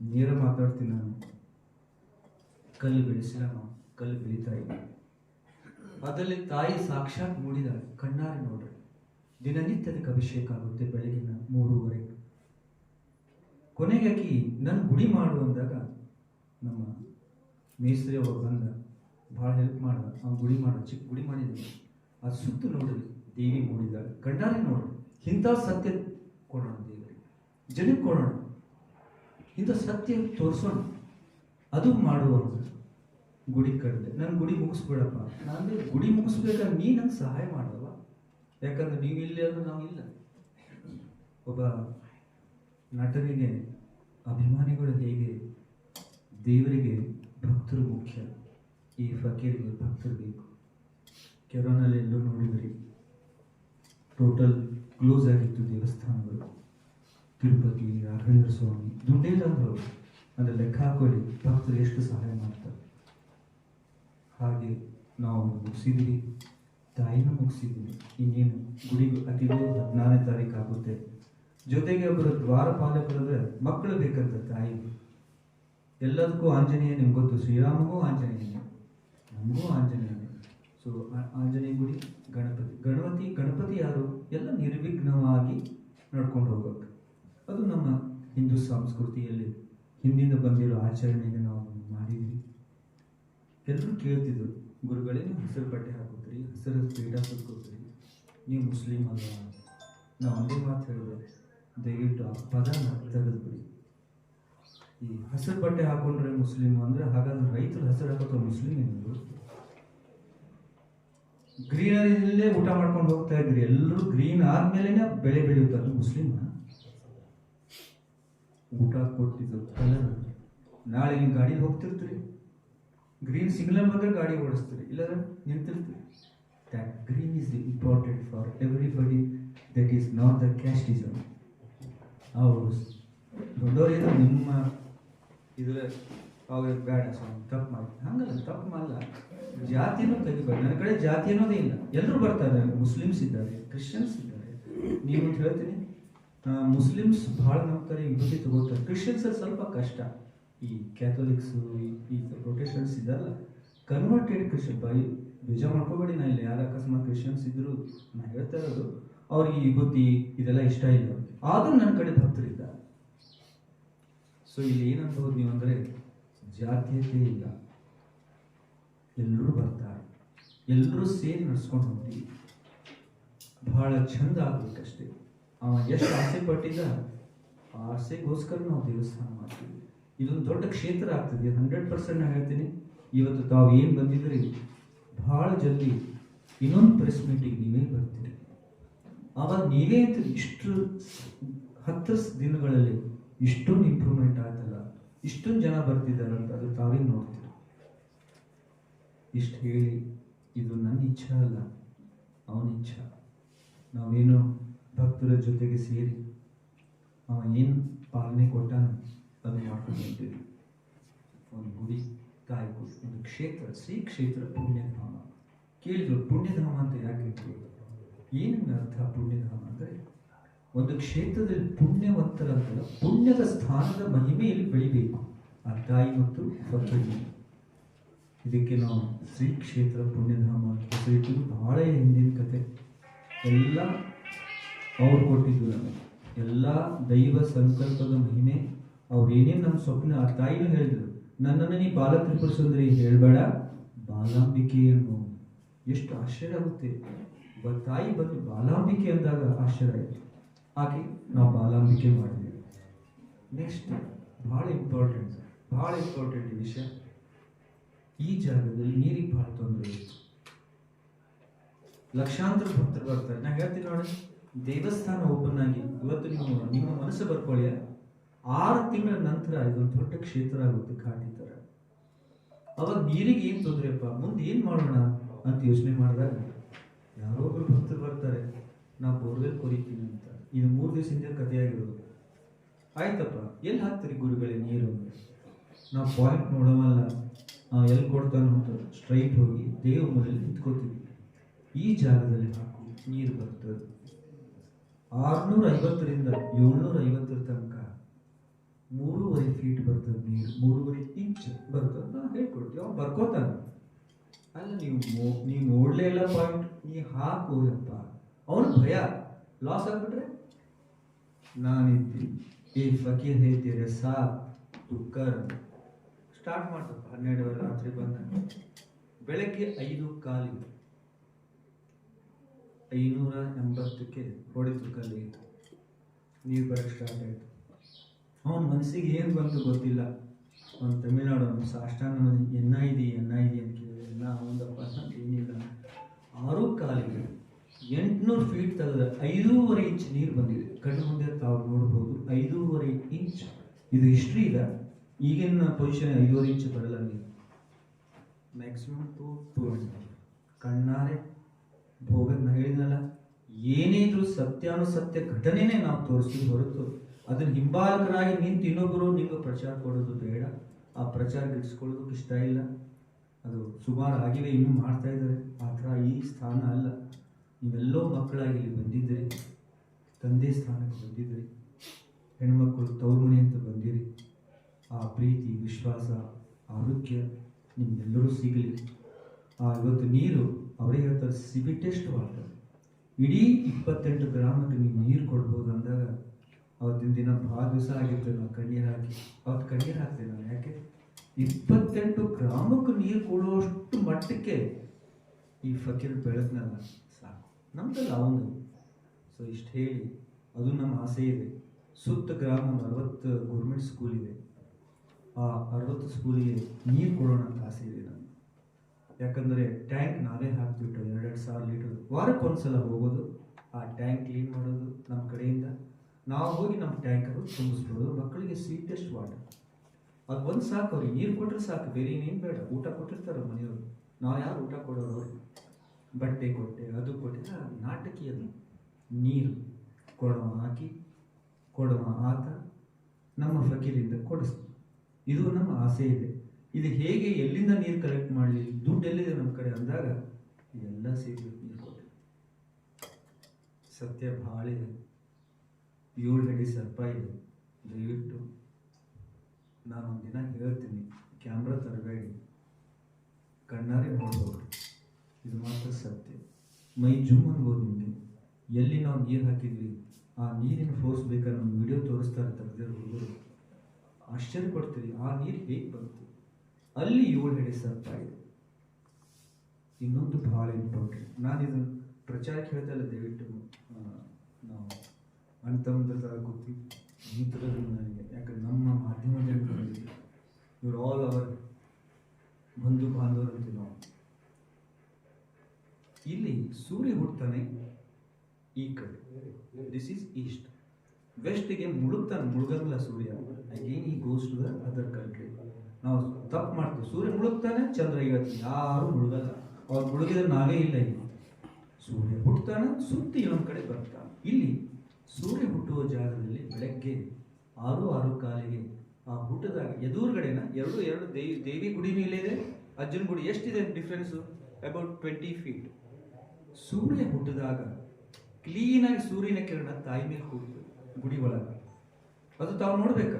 Speaker 1: ನೇರ ಮಾತಾಡ್ತೀನಿ ನಾನು. ಕಲ್ಲು ಬೆಳೆಸಿಲ್ಲ ನಾವು. ಕಲ್ಲು ಬೆಳೀತಾ ಅದರಲ್ಲಿ ತಾಯಿ ಸಾಕ್ಷಾತ್ ಮೂಡಿದಾಳೆ. ಕಣ್ಣಾರೆ ನೋಡ್ರಿ. ದಿನನಿತ್ಯ ಅಭಿಷೇಕ ಆಗುತ್ತೆ ಬೆಳಗಿನ ಮೂರುವರೆ. ಕೊನೆಗೆ ಆಕಿ ನನ್ನ ಗುಡಿ ಮಾಡು ಅಂದಾಗ ನಮ್ಮ ಮೇಸ್ತ್ರಿ ಒಬ್ಬ ಬಂದ. ಭಾಳ ಹೆಲ್ಪ್ ಮಾಡ್ದ. ಅವ್ನು ಗುಡಿ ಮಾಡ. ಚಿಕ್ಕ ಗುಡಿ ಮಾಡಿದ್ವಿ ಅದು ಸುತ್ತು ನೋಡ್ರಿ ದೇವಿ ಮೂಡಿದಾಳೆ ಕಣ್ಣಾರೆ ನೋಡು, ಇಂಥ ಸತ್ಯ ಕೊಡೋಣ ದೇವರಿಗೆ. ಜನಕ್ಕೆ ಕೊಡೋಣ. ಇಂಥ ಸತ್ಯ ತೋರಿಸೋಣ. ಅದು ಮಾಡುವಂಥ ಗುಡಿ ಕರೆದೆ ನನ್ನ ಗುಡಿ ಮುಗಿಸ್ಬಿಡಪ್ಪ. ನಾನು ಗುಡಿ ಮುಗಿಸ್ಬೇಕಾದ್ರೆ ನೀ ನಂಗೆ ಸಹಾಯ ಮಾಡಲ್ಲ ಯಾಕಂದ್ರೆ ನೀವು ಇಲ್ಲಿ ಅಂದ್ರೆ ನಾವು ಇಲ್ಲ. ಒಬ್ಬ ನಟನಿಗೆ ಅಭಿಮಾನಿಗಳು ಹೇಗೆ ದೇವರಿಗೆ ಭಕ್ತರು ಮುಖ್ಯ. ಈ ಫಕೀರ್ಗೆ ಭಕ್ತರು ಬೇಕು. ಕೆರೋನಲ್ಲಿ ಎಲ್ಲೋ ನೋಡಿದ್ರಿ. ಟೋಟಲ್ ಕ್ಲೋಸ್ ಆಗಿತ್ತು ದೇವಸ್ಥಾನಗಳು. ತಿರುಪತಿ ರಾಘವೇಂದ್ರ ಸ್ವಾಮಿ ದುಡ್ಡಿಲ್ಲ ಅದರ ಲೆಕ್ಕ ಹಾಕೊಳ್ಳಿ, ಭಕ್ತರು ಎಷ್ಟು ಸಹಾಯ ಮಾಡ್ತಾರೆ. ಹಾಗೆ ನಾವು ಮುಗಿಸಿದ್ವಿ. ತಾಯಿನೂ ಮುಗಿಸಿದ್ವಿ. ಇನ್ನೇನು ಗುಡಿ ಅತಿಗೂ ಹದಿನಾರನೇ ತಾರೀಕು ಆಗುತ್ತೆ. ಜೊತೆಗೆ ಒಬ್ಬರು ದ್ವಾರಪಾಲಕರಂದ್ರೆ ಮಕ್ಕಳು ಬೇಕಂತ ತಾಯಿ. ಎಲ್ಲದಕ್ಕೂ ಆಂಜನೇಯ ನಿಮ್ಗೆ ಗೊತ್ತು. ಶ್ರೀರಾಮಗೂ ಆಂಜನೇಯ. ನಮಗೂ ಆಂಜನೇಯನೇ ಸೊ ಆಂಜನೇಯ ಗುಡಿ, ಗಣಪತಿ. ಗಣಪತಿ ಗಣಪತಿ ಯಾರು? ಎಲ್ಲ ನಿರ್ವಿಘ್ನವಾಗಿ ನಡ್ಕೊಂಡು ಹೋಗ್ಬೇಕು ಅದು ನಮ್ಮ ಹಿಂದೂ ಸಂಸ್ಕೃತಿಯಲ್ಲಿ ಹಿಂದಿಂದ ಬಂದಿರೋ ಆಚರಣೆಗೆ ನಾವು ಮಾಡಿದ್ವಿ. ಎಲ್ಲರೂ ಕೇಳ್ತಿದ್ರು, ಗುರುಗಳೇ ಹಸಿರು ಬಟ್ಟೆ ಹಾಕೋತೀರಿ, ಹಸಿರು ಪೀಠ ಸುತ್ಕೋತೀರಿ ನೀವು ಮುಸ್ಲಿಮ್ ಅಲ್ಲ ನಾವು ಒಂದೇ ಮಾತು ಹೇಳಿದ್ರೆ ದಯವಿಟ್ಟು ಆ ಪದನ ತೆಗೆದ್ಬಿಡಿ. ಈ ಹಸಿರು ಬಟ್ಟೆ ಹಾಕೊಂಡ್ರೆ ಮುಸ್ಲಿಮ್ ಅಂದರೆ ಹಾಗಾದ್ರೆ ರೈತರು ಹಸಿರು ಹಾಕೋತಾರೆ ಮುಸ್ಲಿಮ್ ಏನಿದ್ರು ಗ್ರೀನರಿಯಲ್ಲೇ ಊಟ ಮಾಡ್ಕೊಂಡು ಹೋಗ್ತಾ ಇದ್ರಿ ಎಲ್ಲರೂ ಗ್ರೀನ್ ಆದ್ಮೇಲೆನೆ ಬೆಳೆ ಬೆಳೆಯುತ್ತಾರೆ ಮುಸ್ಲಿಂ ಊಟ ಕೊಟ್ಟಿದ್ದು ನಾಳೆ ನೀವು ಗಾಡಿ ಹೋಗ್ತಿರ್ತೀರಿ. ಗ್ರೀನ್ ಸಿಗ್ನಲ್ ಬಂದ್ರೆ ಗಾಡಿ ಓಡಿಸ್ತೀರಿ. ಇಲ್ಲಾಂದ್ರೆ ನಿಂತಿರ್ತೀರಿ. That green is important for everybody that is not the casteism ಅವರು ದೊಡ್ಡವರೇನು ನಿಮ್ಮ ಇದ್ರೆ ಅವ್ರಿಗೆ ಬೇಡ ಸ್ವಾಮಿ ತಪ್ಪು ಮಾಡಿ. ಹಂಗಲ್ಲ, ತಪ್ಪು ಮಾಡಲ್ಲ. ಜಾತಿನೂ ತೆಗಿಬೇಡ ನನ್ನ ಕಡೆ ಜಾತಿ ಅನ್ನೋದೇ ಇಲ್ಲ. ಎಲ್ಲರೂ ಬರ್ತಾರೆ, ಮುಸ್ಲಿಮ್ಸ್ ಇದ್ದಾರೆ, ಕ್ರಿಶ್ಚಿಯನ್ಸ್ ಇದ್ದಾರೆ. ನೀವು ಹೇಳ್ತೀನಿ. ಮುಸ್ಲಿಮ್ಸ್ ಭಾಳ ನಂಬ್ತಾರೆ ವಿಭೂತಿ ತಗೋತಾರೆ ಕ್ರಿಶ್ಚಿಯನ್ಸ್ ಸ್ವಲ್ಪ ಕಷ್ಟ. ಈ ಕ್ಯಾಥೋಲಿಕ್ಸ್ ಈ ಪ್ರೊಟೆಸ್ಟೆಂಟ್ಸ್ ಇದ್ದಲ್ಲ ಕನ್ವರ್ಟೆಡ್ ಕ್ರಿಶ್ಚಿಯನ್ ಬಾಯಿ ನಿಜ ಮಾಡ್ಕೋಬೇಡಿ ನಾ ಇಲ್ಲಿ. ಯಾರು ಅಕಸ್ಮಾತ್ ಕ್ರಿಶ್ಚಿಯನ್ಸ್ ಇದ್ರು ನಾ ಹೇಳ್ತಾ ಇರೋದು, ಅವ್ರಿಗೆ ವಿಭೂತಿ ಇದೆಲ್ಲ ಇಷ್ಟ ಇಲ್ಲ. ಆದ್ರೂ ನನ್ನ ಕಡೆ ಭಕ್ತರಿದ್ದಾರೆ ಸೊ ಇಲ್ಲಿ ಏನಂತ ನೀವು ಅಂದರೆ ಜಾತೀಯತೆ ಇಲ್ಲ. ಎಲ್ಲರೂ ಬರ್ತಾರೆ. ಎಲ್ಲರೂ ಸೇರಿ ನಡ್ಸ್ಕೊಂಡು ಹೋಗ್ತೀವಿ ಬಹಳ ಚಂದ ಆಗ್ಬೇಕಷ್ಟೇ ಅವ ಎಷ್ಟು ಆಸೆ ಪಟ್ಟಿದ್ದ? ಆಸೆಗೋಸ್ಕರ ನಾವು ದೇವಸ್ಥಾನ ಮಾಡ್ತೀವಿ. ಇದೊಂದು ದೊಡ್ಡ ಕ್ಷೇತ್ರ ಆಗ್ತದೆ ಹಂಡ್ರೆಡ್ ಪರ್ಸೆಂಟ್ ಹೇಳ್ತೀನಿ. ಇವತ್ತು ತಾವು ಏನು ಬಂದಿದ್ರಿ? ಬಹಳ ಜಲ್ದಿ ಇನ್ನೊಂದು ಪ್ರೆಸ್ ಮೀಟಿಂಗ್ ನೀವೇ ಬರ್ತೀರಿ. ಆವಾಗ ನೀವೇ ಅಂತ ಇಷ್ಟು ಹತ್ತು ದಿನಗಳಲ್ಲಿ ಇಷ್ಟೊಂದು ಇಂಪ್ರೂವ್ಮೆಂಟ್ ಆಯ್ತಲ್ಲ, ಇಷ್ಟೊಂದು ಜನ ಬರ್ತಿದ್ದಾರೆ ಅಂತ ಅದು ತಾವೇ ನೋಡ್ತೀರಿ. ಇಷ್ಟು ಹೇಳಿ, ಇದು ನನ್ನ ಇಚ್ಛೆ ಅಲ್ಲ, ಅವನ ಇಚ್ಛ. ನಾವೇನು ಭಕ್ತರ ಜೊತೆಗೆ ಸೇರಿ, ಅವ ಏನು ಪಾಲನೆ ಕೊಟ್ಟಾನ ಅದು ಮಾಡ್ಕೊಂಡು ಹೋಗ್ತೀವಿ ಒಂದು ಗುಡಿ ಗುಡಿ ಒಂದು ಕ್ಷೇತ್ರ, ಶ್ರೀ ಕ್ಷೇತ್ರ ಪುಣ್ಯಧಾಮ. ಕೇಳಿದ್ರು, ಪುಣ್ಯಧಾಮ ಅಂತ ಯಾಕೆ ಏನು ಅರ್ಥ ಪುಣ್ಯಧಾಮ ಅಂದರೆ, ಒಂದು ಕ್ಷೇತ್ರದಲ್ಲಿ ಪುಣ್ಯವಂತರಂತಲ್ಲ ಪುಣ್ಯದ ಸ್ಥಾನದ ಮಹಿಮೆಯಲ್ಲಿ ಬೆಳಿಬೇಕು. ಆ ತಾಯಿ ಮತ್ತು ಭಕ್ತರಿಗೆ ಇದಕ್ಕೆ ನಾವು ಶ್ರೀ ಕ್ಷೇತ್ರ ಪುಣ್ಯಧಾಮ ಸೊಸೈಟಿ ಭಾಳ ಹಿಂದಿನ ಕತೆ. ಎಲ್ಲ ಅವ್ರು ಕೊಟ್ಟಿದ್ದು ನಮಗೆ. ಎಲ್ಲ ದೈವ ಸಂಕಲ್ಪದ ಮಹಿಮೆ. ಅವ್ರು ಏನೇನು ನಮ್ಮ ಸ್ವಪ್ನ, ಆ ತಾಯಿನೂ ಹೇಳಿದ್ರು, ನನ್ನನ್ನು ನೀ ಬಾಲ ತ್ರಿಪುರ ಸುಂದರಿ ಹೇಳಬೇಡ, ಬಾಲಾಂಬಿಕೆ ಅನ್ನೋ ಎಷ್ಟು ಆಶ್ಚರ್ಯ ಆಗುತ್ತೆ. ಬ ತಾಯಿ ಬಂದು ಬಾಲಾಂಬಿಕೆ ಅಂದಾಗ ಆಶ್ಚರ್ಯ ಆಯಿತು. ಹಾಗೆ ನಾವು ಬಾಲಾಂಬಿಕೆ ಮಾಡಿದ್ವಿ ನೆಕ್ಸ್ಟ್ ಭಾಳ ಇಂಪಾರ್ಟೆಂಟ್ ಭಾಳ ಇಂಪಾರ್ಟೆಂಟ್ ವಿಷಯ. ಈ ಜಾಗದಲ್ಲಿ ನೀರಿಗೆ ಭಾಳ ತೊಂದರೆ ಇತ್ತು. ಲಕ್ಷಾಂತರ ಭಕ್ತರು ಬರ್ತಾರೆ. ನಾ ಹೇಳ್ತೀನಿ ನೋಡಿ, ದೇವಸ್ಥಾನ ಓಪನ್ ಆಗಿ ಇವತ್ತು ನೀವು ನಿಮ್ಮ ಮನಸ್ಸು ಬರ್ಕೊಳ್ಳಿ. ಆರು ತಿಂಗಳ ನಂತರ ಇದೊಂದು ದೊಡ್ಡ ಕ್ಷೇತ್ರ ಆಗುತ್ತೆ ಘಾಟಿ ಅವಾಗ ನೀರಿಗೆ ಏನು ತೊಂದರೆಯಪ್ಪ ಮುಂದೆ ಏನು ಮಾಡೋಣ ಅಂತ ಯೋಚನೆ ಮಾಡಿದಾಗ ಯಾರೋ ಒಬ್ರು ಭಕ್ತರು ಬರ್ತಾರೆ. ನಾ ಬೋರ್ವೆಲ್ ಕೊರಿತೀನಿ ಅಂತ. ಇದು ಮೂರು ದಿವಸದಿಂದ ಕಥೆಯಾಗಿರೋದು ಆಯ್ತಪ್ಪ, ಎಲ್ಲಿ ಹಾಕ್ತೀರಿ ಗುರುಗಳೇ ನೀರು? ನಾವು ಪಾಯಿಂಟ್ ನೋಡೋವಲ್ಲ. ಎಲ್ಲಿ ಕೊಡ್ತಾನೆ ಅಂತ ಸ್ಟ್ರೈಟ್ ಹೋಗಿ ದೇವ ಮೂಲೆಯಲ್ಲಿ ನಿಂತ್ಕೋತೀವಿ ಈ ಜಾಗದಲ್ಲಿ ಹಾಕು, ನೀರು ಬರ್ತದೆ. ಆರುನೂರ ಐವತ್ತರಿಂದ ಏಳ್ನೂರ ಐವತ್ತರ ತನಕ ಮೂರುವರೆ ಫೀಟ್ ಬರ್ತದೆ ನೀರು. ಮೂರುವರೆ ಇಂಚ್ ಬರ್ತದೆ ನಾವು ಹೇಳ್ಕೊಡ್ತೀವಿ. ಅವ್ನು ಬರ್ಕೋತಾನೆ. ಅಲ್ಲ, ನೀವು ನೀವು ನೋಡಲೇ ಇಲ್ಲ ಪಾಯಿಂಟ್ ನೀ ಹಾಕು ಅಪ್ಪ ಅವನು ಭಯ. ಲಾಸ್ ಆಗ್ಬಿಟ್ರೆ? ನಾನಿದ್ದೀನಿ. ಈ ಫಕೀರ್ ಹೇಳ್ತೀರಿ ಸಾಕು. ತುಕ್ಕರ್ ಸ್ಟಾರ್ಟ್ ಮಾಡ್ತಪ್ಪ ಹನ್ನೆರಡುವರೆ ರಾತ್ರಿ ಬಂದ ಬೆಳಗ್ಗೆ ಐದು ಕಾಲಿಗೆ, ಐನೂರ ಎಂಬತ್ತಕ್ಕೆ ಹೊಡಿತು ಕಲ್ಲಿ ನೀರು ಬರಕ್ಕೆ ಸ್ಟಾರ್ಟ್ ಆಯಿತು. ಅವನ ಮನಸ್ಸಿಗೆ ಏನು ಬಂತು ಗೊತ್ತಿಲ್ಲ. ಅವ್ನು ತಮಿಳ್ನಾಡು ಅವನು ಸಾಷ್ಟಾಂಗ ಎನ್ನ ಇದೆ ಎನ್ನ ಇದೆ ಅಂತ ಕೇಳಿದ್ರೆ ಎಲ್ಲ ಅವನದಪ್ಪ ಏನಿಲ್ಲ. ಆರು ಕಾಲಿಗೆ ಎಂಟುನೂರು ಫೀಟ್ ತೆಗೆದ ಐದೂವರೆ ಇಂಚ್ ನೀರು ಬಂದಿದೆ. ಕಣ್ಣು ಮುಂದೆ ತಾವು ನೋಡ್ಬೋದು, ಐದೂವರೆ ಇಂಚ್ ಇದು ಹಿಸ್ಟ್ರಿ ಇದೆ. ಈಗಿನ ಪೊಸಿಷನ್ ಐದೂವರೆ ಇಂಚ್ ಬರಲ್ಲ ಮ್ಯಾಕ್ಸಿಮಮ್ ಟು ಟೂ ಕಣ್ಣಾರೆ ನಾ ಹೇಳಿದ್ನಲ್ಲ ಏನೇ ಇದ್ರೂ ಸತ್ಯಾನುಸತ್ಯ ಘಟನೆನೇ ನಾವು ತೋರಿಸ್ತೀವಿ ಹೊರತು ಅದನ್ನ ಹಿಂಬಾಲಕರಾಗಿ ನಿಂತು ಇನ್ನೊಬ್ಬರು ನಿಮ್ಗೆ ಪ್ರಚಾರ ಕೊಡೋದು ಬೇಡ. ಆ ಪ್ರಚಾರ ಗಿಡಿಸ್ಕೊಳ್ಳೋದಕ್ಕೆ ಇಷ್ಟ ಇಲ್ಲ. ಅದು ಸುಮಾರು ಆಗಿವೆ, ಇನ್ನೂ ಮಾಡ್ತಾ ಇದ್ದಾರೆ. ಆ ಥರ ಈ ಸ್ಥಾನ ಅಲ್ಲ. ನೀವೆಲ್ಲೋ ಮಕ್ಕಳಾಗಿ ಇಲ್ಲಿ ಬಂದಿದ್ದೀರಿ. ತಂದೆ ಸ್ಥಾನಕ್ಕೆ ಬಂದಿದ್ದೀರಿ. ಹೆಣ್ಮಕ್ಳು ತವ್ರ ಮನೆ ಅಂತ ಬಂದಿರಿ. ಆ ಪ್ರೀತಿ, ವಿಶ್ವಾಸ, ಆರೋಗ್ಯ ನಿಮ್ಗೆಲ್ಲರೂ ಸಿಗಲಿ. ಆ ಇವತ್ತು ನೀರು ಅವರೇ ಹೇಳ್ತಾರೆ ಸಿಬಿಟೆಸ್ಟ್ ವಾಟರ್. ಇಡೀ ಇಪ್ಪತ್ತೆಂಟು ಗ್ರಾಮಕ್ಕೆ ನೀವು ನೀರು ಕೊಡ್ಬೋದು ಅಂದಾಗ ಅವತ್ತಿನ ದಿನ ಭಾಳ ದಿವಸ ಆಗಿತ್ತು ನಾವು ಕಣ್ಣೀರು ಹಾಕಿ. ಅವತ್ತು ಕಣ್ಣೀರು ಹಾಕ್ತೇವೆ ನಾನು, ಯಾಕೆ? ಇಪ್ಪತ್ತೆಂಟು ಗ್ರಾಮಕ್ಕೆ ನೀರು ಕೊಡುವಷ್ಟು ಮಟ್ಟಕ್ಕೆ ಈ ಫಕೀರ್ ಬೆಳೆದ್ನಲ್ಲ ಸಾಕು. ನಮ್ದಲ್ಲ ಅವನು ಸೊ ಇಷ್ಟು ಹೇಳಿ, ಅದು ನಮ್ಮ ಆಸೆ ಇದೆ. ಸುತ್ತ ಗ್ರಾಮ ಅರವತ್ತು ಗೌರ್ಮೆಂಟ್ ಸ್ಕೂಲ್ ಇದೆ. ಆ ಅರವತ್ತು ಸ್ಕೂಲಿಗೆ ನೀರು ಕೊಡೋಣ ಅಂತ ಆಸೆ ಇದೆ ನಾನು ಯಾಕಂದರೆ ಟ್ಯಾಂಕ್ ನಾವೇ ಹಾಕ್ಬಿಟ್ಟು ಎರಡೆರಡು ಸಾವಿರ ಲೀಟರ್ ವಾರಕ್ಕೆ ಒಂದ್ಸಲ ಹೋಗೋದು, ಆ ಟ್ಯಾಂಕ್ ಕ್ಲೀನ್ ಮಾಡೋದು ನಮ್ಮ ಕಡೆಯಿಂದ. ನಾವು ಹೋಗಿ ನಮ್ಮ ಟ್ಯಾಂಕರು ತುಂಬಿಸ್ಬಿಡೋದು, ಮಕ್ಕಳಿಗೆ ಸ್ವೀಟೆಸ್ಟ್ ವಾಟರ್ ಅದು ಒಂದು ಸಾಕು ಅವ್ರಿಗೆ, ನೀರು ಕೊಟ್ಟರೆ ಸಾಕು, ಬೇರೆ ಇನ್ನೇನು ಬೇಡ, ಊಟ ಕೊಟ್ಟಿರ್ತಾರೆ ಮನೆಯವರು. ನಾವು ಯಾರು ಊಟ ಕೊಡೋರು? ಬಟ್ಟೆ ಕೊಟ್ಟೆ, ಅದು ಕೊಟ್ಟೆ ನಾಟಕೀಯದು ನೀರು ಕೊಡವ ಹಾಕಿ, ಕೊಡವ ಆತ ನಮ್ಮ ಫಕೀರಿಂದ ಕೊಡಿಸ್ತೀವಿ ಇದು ನಮ್ಮ ಆಸೆ ಇದೆ. ಇದು ಹೇಗೆ ಎಲ್ಲಿಂದ ನೀರು ಕಲೆಕ್ಟ್ ಮಾಡಲಿ? ದುಡ್ಡು ಎಲ್ಲಿದೆ ನಮ್ಮ ಕಡೆ ಅಂದಾಗ ಎಲ್ಲ ಸೇರಿ ನೀರು ಕೊಟ್ಟೆ. ಸತ್ಯ ಭಾಳ ಇದೆ. ಏಳು ಅಡಿ ಸರ್ಪ ಇದೆ. ದಯವಿಟ್ಟು ನಾನು ಒಂದಿನ ಹೇಳ್ತೀನಿ, ಕ್ಯಾಮ್ರಾ ತರಬೇಡಿ. ಕಣ್ಣಾರೆ ನೋಡ್ಬೋದು. ಇದು ಮಾತ್ರ ಸತ್ಯ. ಮೈ ಜುಮ್ ಅನ್ಬೋದು ನಿಮಗೆ. ಎಲ್ಲಿ ನಾವು ನೀರು ಹಾಕಿದ್ವಿ, ಆ ನೀರಿನ ಫೋರ್ಸ್ ಬೇಕಾದ್ರೆ ನಮ್ಮ ವಿಡಿಯೋ ತೋರಿಸ್ತಾರೆ ತರದಿರೋ ಹುಡುಗರು. ಆಶ್ಚರ್ಯ ಪಡ್ತೀರಿ ಆ ನೀರು ಹೇಗೆ ಬಂತು? ಅಲ್ಲಿ ಏಳು ಹೆಡೆ ಸರ್ಪ ಇದೆ. ಇನ್ನೊಂದು ಭಾಳ ಇಂಪಾರ್ಟೆಂಟ್ ನಾನು ಇದನ್ನು ಪ್ರಚಾರಕ್ಕೆ ಹೇಳ್ತಾ ಇಲ್ಲ ದಯವಿಟ್ಟು ನಾವು ಅಣ್ಣ ತಮ್ಮದ್ರ ಥರ ಥರದ್ದು ನನಗೆ, ಯಾಕಂದ್ರೆ ನಮ್ಮ ಮಾಧ್ಯಮದಲ್ಲಿ ಇವ್ರು ಆಲ್ ಅವರ್ ಬಂಧು ಬಾಂಧವರು ಅಂತೀವಿ ನಾವು. ಇಲ್ಲಿ ಸೂರ್ಯ ಹುಡ್ತಾನೆ ಈ ಕಡೆ. ದಿಸ್ ಈಸ್ ಈಸ್ಟ್ ವೆಸ್ಟ್ಗೆ ಮುಳುಗ್ತಾನೆ ಮುಳುಗಲ್ಲ ಸೂರ್ಯ. ಅಗೇನ್ ಈ goes to the other country ನಾವು ತಪ್ಪು ಮಾಡ್ತೀವಿ. ಸೂರ್ಯ ಮುಳುಗ್ತಾನೆ, ಚಂದ್ರ ಇವತ್ತು ಯಾರು ಮುಳುಗಲ್ಲ. ಅವ್ರು ಮುಳುಗಿದ್ರೆ ನಾವೇ ಇಲ್ಲ ಇಲ್ಲಿ ಸೂರ್ಯ ಹುಟ್ಟುತ್ತಾನೆ, ಸುತ್ತಿ ಇನ್ನೊಂದು ಕಡೆ ಬರ್ತಾನೆ. ಇಲ್ಲಿ ಸೂರ್ಯ ಹುಟ್ಟುವ ಜಾಗದಲ್ಲಿ ಬೆಳಗ್ಗೆ ಆರು ಆರು ಕಾಲಿಗೆ ಆ ಹುಟ್ಟದಾಗ ಎದುರುಗಡೆನ ಎರಡು ಎರಡು ದೇವಿ ದೇವಿ ಗುಡಿ ಮೇಲೆ ಇದೆ. ಅಜ್ಜನ ಗುಡಿ ಎಷ್ಟಿದೆ ಡಿಫ್ರೆನ್ಸು ಅಬೌಟ್ ಟ್ವೆಂಟಿ ಫೀಟ್ ಸೂರ್ಯ ಹುಟ್ಟಿದಾಗ ಕ್ಲೀನಾಗಿ ಸೂರ್ಯನ ಕಿರಣ ತಾಯಿ ಮೇಲೆ ಕೂಗ್ತದೆ ಗುಡಿ ಒಳಗೆ ಅದು ತಾವು ನೋಡ್ಬೇಕು.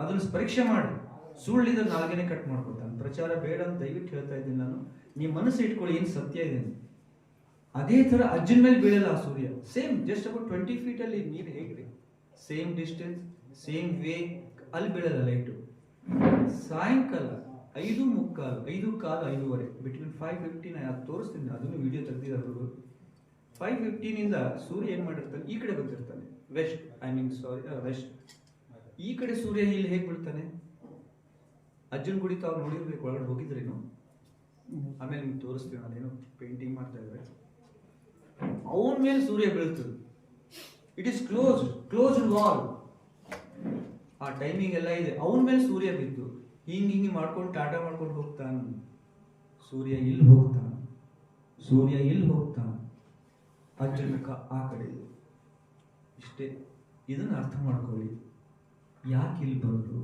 Speaker 1: ಅದನ್ನು ಪರೀಕ್ಷೆ ಮಾಡಿ. ಸುಳ್ಳಿದ ನಾಲ್ಗೆನೆ ಕಟ್ ಮಾಡ್ಕೊತಾನೆ ಪ್ರಚಾರ ಬೇಡ ಅಂತ ದಯವಿಟ್ಟು ಹೇಳ್ತಾ ಇದ್ದೀನಿ ನಾನು. ನೀವು ಮನಸ್ಸು ಇಟ್ಕೊಳ್ಳಿ, ಏನು ಸತ್ಯ ಇದೆ ಅದೇ ಥರ ಅಜ್ಜನ ಮೇಲೆ ಬೀಳಲ್ಲ ಆ ಸೂರ್ಯ. ಸೇಮ್ ಜಸ್ಟ್ ಅಬೌಟ್ ಟ್ವೆಂಟಿ ಫೀಟಲ್ಲಿ ನೀರು ಹೇಗ್ರಿ ಸೇಮ್ ಡಿಸ್ಟೆನ್ಸ್ ಸೇಮ್ ವೇ ಅಲ್ಲಿ ಬೀಳಲ್ಲ ಲೈಟು ಸಾಯಂಕಾಲ ಐದು ಮುಕ್ಕಾಲು, ಐದು ಕಾಲು ಐದೂವರೆ ಬಿಟ್ವೀನ್ ಫೈವ್ ಫಿಫ್ಟೀನ್ ಅದು ತೋರಿಸ್ತೀನಿ, ಅದನ್ನು ವಿಡಿಯೋ ತೆಗ್ದಿದ್ದಾರೆ ಫೈವ್ ಫಿಫ್ಟೀನಿಂದ ಸೂರ್ಯ ಏನು ಮಾಡಿರ್ತಾನೆ? ಈ ಕಡೆ ಬಂದಿರ್ತಾನೆ west I mean sorry west ಈ ಕಡೆ ಸೂರ್ಯ ಇಲ್ಲಿ ಹೇಗೆ ಬೀಳ್ತಾನೆ? ಅಜ್ಜನ ಗುಡಿ ತಾವು ನೋಡಿರ್ಬೇಕು, ಒಳಗಡೆ ಹೋಗಿದ್ರೇನು ಆಮೇಲೆ ನಿಮ್ಗೆ ತೋರಿಸ್ತೀವಿ ನಾನೇನು ಪೇಂಟಿಂಗ್ ಮಾಡ್ತಾ ಇದ್ದಾರೆ ಅವನ ಮೇಲೆ ಸೂರ್ಯ ಬೀಳ್ತದೆ. It is close close wall ಆ ಟೈಮಿಂಗ್ ಎಲ್ಲ ಇದೆ. ಅವನ ಮೇಲೆ ಸೂರ್ಯ ಬಿದ್ದು, ಹಿಂಗ್ ಹಿಂಗ್ ಮಾಡ್ಕೊಂಡು, ಟಾಟಾ ಮಾಡ್ಕೊಂಡು ಹೋಗ್ತಾನ. ಸೂರ್ಯ ಇಲ್ಲಿ ಹೋಗ್ತಾನ. ಸೂರ್ಯ ಇಲ್ಲಿ ಹೋಗ್ತಾನ. ಅಜ್ಜನ ಆ ಕಡೆ. ಇಷ್ಟೇ. ಇದನ್ನು ಅರ್ಥ ಮಾಡ್ಕೊಳ್ಳಿ. ಯಾಕೆ ಇಲ್ಲಿ ಬಂದ್ರು?